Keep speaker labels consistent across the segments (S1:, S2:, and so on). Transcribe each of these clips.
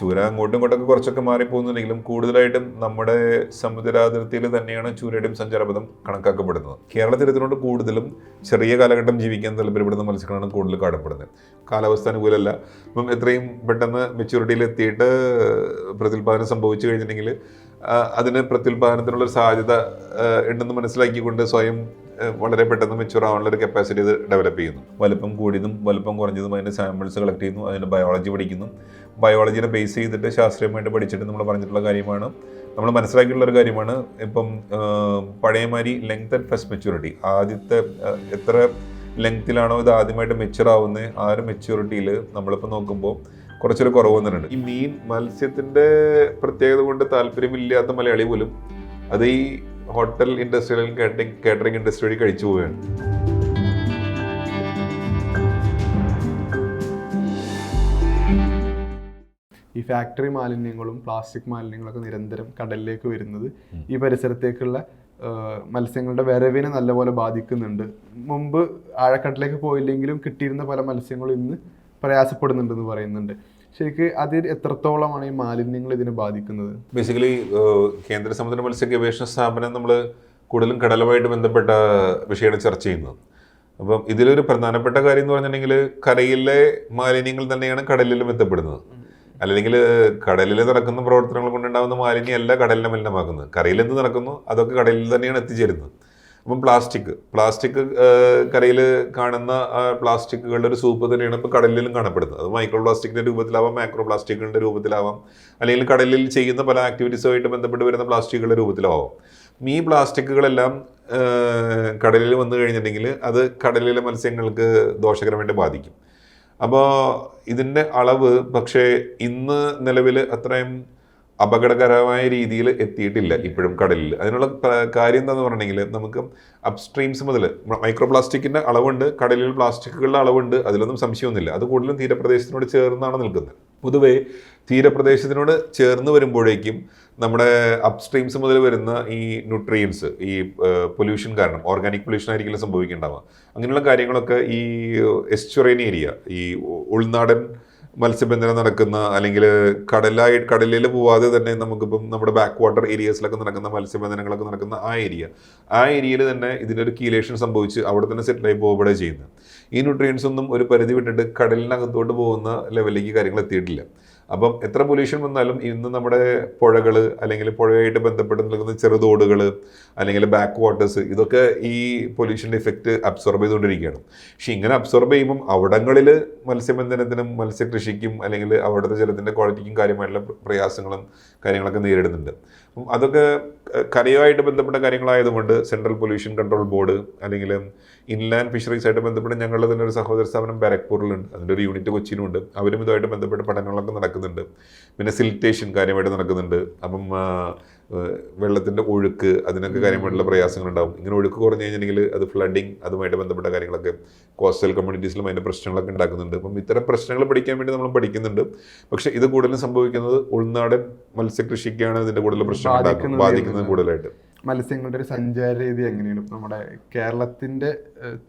S1: ചൂര അങ്ങോട്ടും ഇങ്ങോട്ടൊക്കെ കുറച്ചൊക്കെ മാറിപ്പോകുന്നുണ്ടെങ്കിലും കൂടുതലായിട്ടും നമ്മുടെ സമുദ്രാതിർത്തിയിൽ തന്നെയാണ് ചൂരയുടെയും സഞ്ചാരപഥം കണക്കാക്കപ്പെടുന്നത്. കേരള തീരത്തിനോട് കൂടുതലും ചെറിയ കാലഘട്ടം ജീവിക്കാൻ താല്പര്യപ്പെടുന്ന മത്സ്യങ്ങളാണ് കൂടുതൽ കാണപ്പെടുന്നത്. കാലാവസ്ഥ അനുകൂലമല്ല അപ്പം എത്രയും പെട്ടെന്ന് മെച്യൂരിറ്റിയിൽ എത്തിയിട്ട് പ്രത്യുൽപാദനം സംഭവിച്ചു കഴിഞ്ഞിട്ടുണ്ടെങ്കിൽ അതിന് പ്രത്യുൽപാദനത്തിനുള്ള സാധ്യത ഉണ്ടെന്ന് മനസ്സിലാക്കിക്കൊണ്ട് സ്വയം വളരെ പെട്ടെന്ന് മെച്ചൂർ ആവാനുള്ള ഒരു കപ്പാസിറ്റി ഇത് ഡെവലപ്പ് ചെയ്യുന്നു. വലുപ്പം കൂടിയതും വലുപ്പം കുറഞ്ഞതും അതിന്റെ സാമ്പിൾസ് കളക്ട് ചെയ്യുന്നു അതിന്റെ ബയോളജി പഠിക്കുന്നു. ബയോളജിനെ ബേസ് ചെയ്തിട്ട് ശാസ്ത്രീയമായിട്ട് പഠിച്ചിട്ട് നമ്മൾ പറഞ്ഞിട്ടുള്ള കാര്യമാണ്. നമ്മൾ മനസ്സിലാക്കിയിട്ടുള്ള ഒരു കാര്യമാണ്. ഇപ്പം പഴയമാതിരി ലെങ്ത് ആൻഡ് ഫസ്റ്റ് മെച്യൂരിറ്റി ആദ്യത്തെ എത്ര ലെങ്ത്തിലാണോ ഇത് ആദ്യമായിട്ട് മെച്യൂർ ആവുന്നത് ആ ഒരു മെച്യൂരിറ്റിയിൽ നമ്മളിപ്പോൾ നോക്കുമ്പോൾ കുറച്ചൊരു കുറവ് വന്നിട്ടുണ്ട്. ഈ മീൻ മത്സ്യത്തിന്റെ പ്രത്യേകത കൊണ്ട് താല്പര്യമില്ലാത്ത മലയാളി പോലും അത് ഈ ഹോട്ടൽ ഇൻഡസ്ട്രിയിലും കാറ്ററിംഗ് കാറ്ററിംഗ് ഇൻഡസ്ട്രി വഴി കഴിച്ചു പോവുകയാണ്.
S2: ഈ ഫാക്ടറി മാലിന്യങ്ങളും പ്ലാസ്റ്റിക് മാലിന്യങ്ങളൊക്കെ നിരന്തരം കടലിലേക്ക് വരുന്നത് ഈ പരിസരത്തേക്കുള്ള മത്സ്യങ്ങളുടെ വരവിനെ നല്ലപോലെ ബാധിക്കുന്നുണ്ട്. മുമ്പ് ആഴക്കടലിലേക്ക് പോയില്ലെങ്കിലും കിട്ടിയിരുന്ന പല മത്സ്യങ്ങളും ഇന്ന് പ്രയാസപ്പെടുന്നുണ്ടെന്ന് പറയുന്നുണ്ട്. ശരിക്ക് അതിൽ എത്രത്തോളമാണ് ഈ മാലിന്യങ്ങൾ ഇതിനെ ബാധിക്കുന്നത്?
S1: ബേസിക്കലി കേന്ദ്ര സമുദ്ര മത്സ്യ ഗവേഷണ സ്ഥാപനം നമ്മൾ കൂടുതലും കടലുമായിട്ട് ബന്ധപ്പെട്ട വിഷയമാണ് ചർച്ച ചെയ്യുന്നത്. അപ്പം ഇതിലൊരു പ്രധാനപ്പെട്ട കാര്യം എന്ന് പറഞ്ഞിട്ടുണ്ടെങ്കിൽ കരയിലെ മാലിന്യങ്ങൾ തന്നെയാണ് കടലിലും എത്തപ്പെടുന്നത് അല്ലെങ്കിൽ കടലിൽ നടക്കുന്ന പ്രവർത്തനങ്ങൾ കൊണ്ടുണ്ടാകുന്ന മാലിന്യമല്ല കടലിനെ മലിനമാക്കുന്നത്. കരയിൽ എന്ത് നടക്കുന്നു? അതൊക്കെ കടലിൽ തന്നെയാണ് എത്തിച്ചേരുന്നത്. അപ്പം പ്ലാസ്റ്റിക്. പ്ലാസ്റ്റിക് കരയിൽ കാണുന്ന പ്ലാസ്റ്റിക്കുകളുടെ ഒരു സൂപ്പ് തന്നെയാണ് ഇപ്പോൾ കടലിലും കാണപ്പെടുന്നത്. അത് മൈക്രോ പ്ലാസ്റ്റിക്കിന്റെ രൂപത്തിലാവാം മാക്രോ പ്ലാസ്റ്റിക്കുകളുടെ രൂപത്തിലാവാം അല്ലെങ്കിൽ കടലിൽ ചെയ്യുന്ന പല ആക്ടിവിറ്റീസുമായിട്ട് ബന്ധപ്പെട്ട് വരുന്ന പ്ലാസ്റ്റിക്കുകളുടെ രൂപത്തിലാവാം. ഈ പ്ലാസ്റ്റിക്കുകളെല്ലാം കടലിൽ വന്നു കഴിഞ്ഞിട്ടുണ്ടെങ്കിൽ അത് കടലിലെ മത്സ്യങ്ങൾക്ക് ദോഷകരമായിട്ട് ബാധിക്കും. അപ്പോൾ ഇതിന്റെ അളവ് പക്ഷേ ഇന്ന് നിലവിൽ അത്രയും അപകടകരമായ രീതിയിൽ എത്തിയിട്ടില്ല ഇപ്പോഴും കടലിൽ. അതിനുള്ള കാര്യം എന്താണെന്ന് പറഞ്ഞിട്ടുണ്ടെങ്കിൽ നമുക്ക് അപ്സ്ട്രീംസ് മുതൽ മൈക്രോ പ്ലാസ്റ്റിക്കിന്റെ അളവുണ്ട് കടലിൽ പ്ലാസ്റ്റിക്കുകളുടെ അളവുണ്ട് അതിലൊന്നും സംശയമൊന്നുമില്ല. അത് കൂടുതലും തീരപ്രദേശത്തിനോട് ചേർന്നാണ് നിൽക്കുന്നത്. പൊതുവേ തീരപ്രദേശത്തിനോട് ചേർന്ന് വരുമ്പോഴേക്കും നമ്മുടെ അപ്സ്ട്രീംസ് മുതൽ വരുന്ന ഈ ന്യൂട്രിയൻസ് ഈ പൊല്യൂഷൻ കാരണം ഓർഗാനിക് പൊല്യൂഷൻ ആയിരിക്കില്ല സംഭവിക്കേണ്ടാവുക. അങ്ങനെയുള്ള കാര്യങ്ങളൊക്കെ ഈ എസ്റ്റുറേൻ ഏരിയ ഈ ഉൾനാടൻ മത്സ്യബന്ധനം നടക്കുന്ന അല്ലെങ്കിൽ കടലായി കടലിൽ പോവാതെ തന്നെ നമുക്കിപ്പം നമ്മുടെ ബാക്ക് വാട്ടർ ഏരിയസിലൊക്കെ നടക്കുന്ന മത്സ്യബന്ധനങ്ങളൊക്കെ നടക്കുന്ന ആ ഏരിയ ആ ഏരിയയിൽ തന്നെ ഇതിനൊരു കീലേഷൻ സംഭവിച്ച് അവിടെ തന്നെ സെറ്റിലായി പോവുകയാണ് ചെയ്യുന്നത്. ഈ ന്യൂട്രിയൻസ് ഒന്നും ഒരു പരിധി വിട്ടിട്ട് കടലിനകത്തോട്ട് പോകുന്ന ലെവലിലേക്ക് കാര്യങ്ങൾ എത്തിയിട്ടില്ല. അപ്പം എത്ര പൊല്യൂഷൻ വന്നാലും ഇന്ന് നമ്മുടെ പുഴകൾ അല്ലെങ്കിൽ പുഴയായിട്ട് ബന്ധപ്പെട്ട് നിൽക്കുന്ന ചെറുതോടുകൾ അല്ലെങ്കിൽ ബാക്ക് വാട്ടേഴ്സ് ഇതൊക്കെ ഈ പൊല്യൂഷന്റെ ഇഫക്റ്റ് അബ്സോർബ് ചെയ്തുകൊണ്ടിരിക്കുകയാണ്. പക്ഷേ ഇങ്ങനെ അബ്സോർബ് ചെയ്യുമ്പം അവിടങ്ങളിൽ മത്സ്യബന്ധനത്തിനും മത്സ്യകൃഷിക്കും അല്ലെങ്കിൽ അവിടുത്തെ ജലത്തിന്റെ ക്വാളിറ്റിക്കും കാര്യമായിട്ടുള്ള പ്ര- പ്രയാസങ്ങളും കാര്യങ്ങളൊക്കെ നേരിടുന്നുണ്ട്. അപ്പം അതൊക്കെ കരയുമായിട്ട് ബന്ധപ്പെട്ട കാര്യങ്ങളായതുകൊണ്ട് സെൻട്രൽ പൊല്യൂഷൻ കൺട്രോൾ ബോർഡ് അല്ലെങ്കിൽ ഇൻലാൻഡ് ഫിഷറീസായിട്ട് ബന്ധപ്പെട്ട് ഞങ്ങളുടെ തന്നെ ഒരു സഹോദര സ്ഥാപനം ബാരക്പൂരിലുണ്ട്. അതിന്റെ ഒരു യൂണിറ്റ് കൊച്ചിയിലുണ്ട് അവരും ഇതുമായിട്ട് ബന്ധപ്പെട്ട പഠനങ്ങളൊക്കെ നടക്കുന്നുണ്ട്. പിന്നെ സിലിറ്റേഷൻ കാര്യമായിട്ട് നടക്കുന്നുണ്ട്. അപ്പം വെള്ളത്തിന്റെ ഒഴുക്ക് അതിനൊക്കെ കാര്യമായിട്ടുള്ള പ്രയാസങ്ങളുണ്ടാവും. ഇങ്ങനെ ഒഴുക്ക് കുറഞ്ഞു കഴിഞ്ഞിട്ടുണ്ടെങ്കിൽ അത് ഫ്ലഡിങ് അതുമായിട്ട് ബന്ധപ്പെട്ട കാര്യങ്ങളൊക്കെ കോസ്റ്റൽ കമ്മ്യൂണിറ്റീസിലും അതിന്റെ പ്രശ്നങ്ങളൊക്കെ ഉണ്ടാക്കുന്നുണ്ട്. അപ്പം ഇത്തരം പ്രശ്നങ്ങൾ പഠിക്കാൻ വേണ്ടി നമ്മൾ പഠിക്കുന്നുണ്ട്. പക്ഷേ ഇത് കൂടുതലും സംഭവിക്കുന്നത് ഉൾനാടൻ മത്സ്യകൃഷിക്കാണ് ഇതിന്റെ കൂടുതൽ പ്രശ്നം
S2: ബാധിക്കുന്നത്
S1: കൂടുതലായിട്ട്.
S2: മത്സ്യങ്ങളുടെ ഒരു സഞ്ചാര രീതി എങ്ങനെയാണ്? നമ്മുടെ കേരളത്തിന്റെ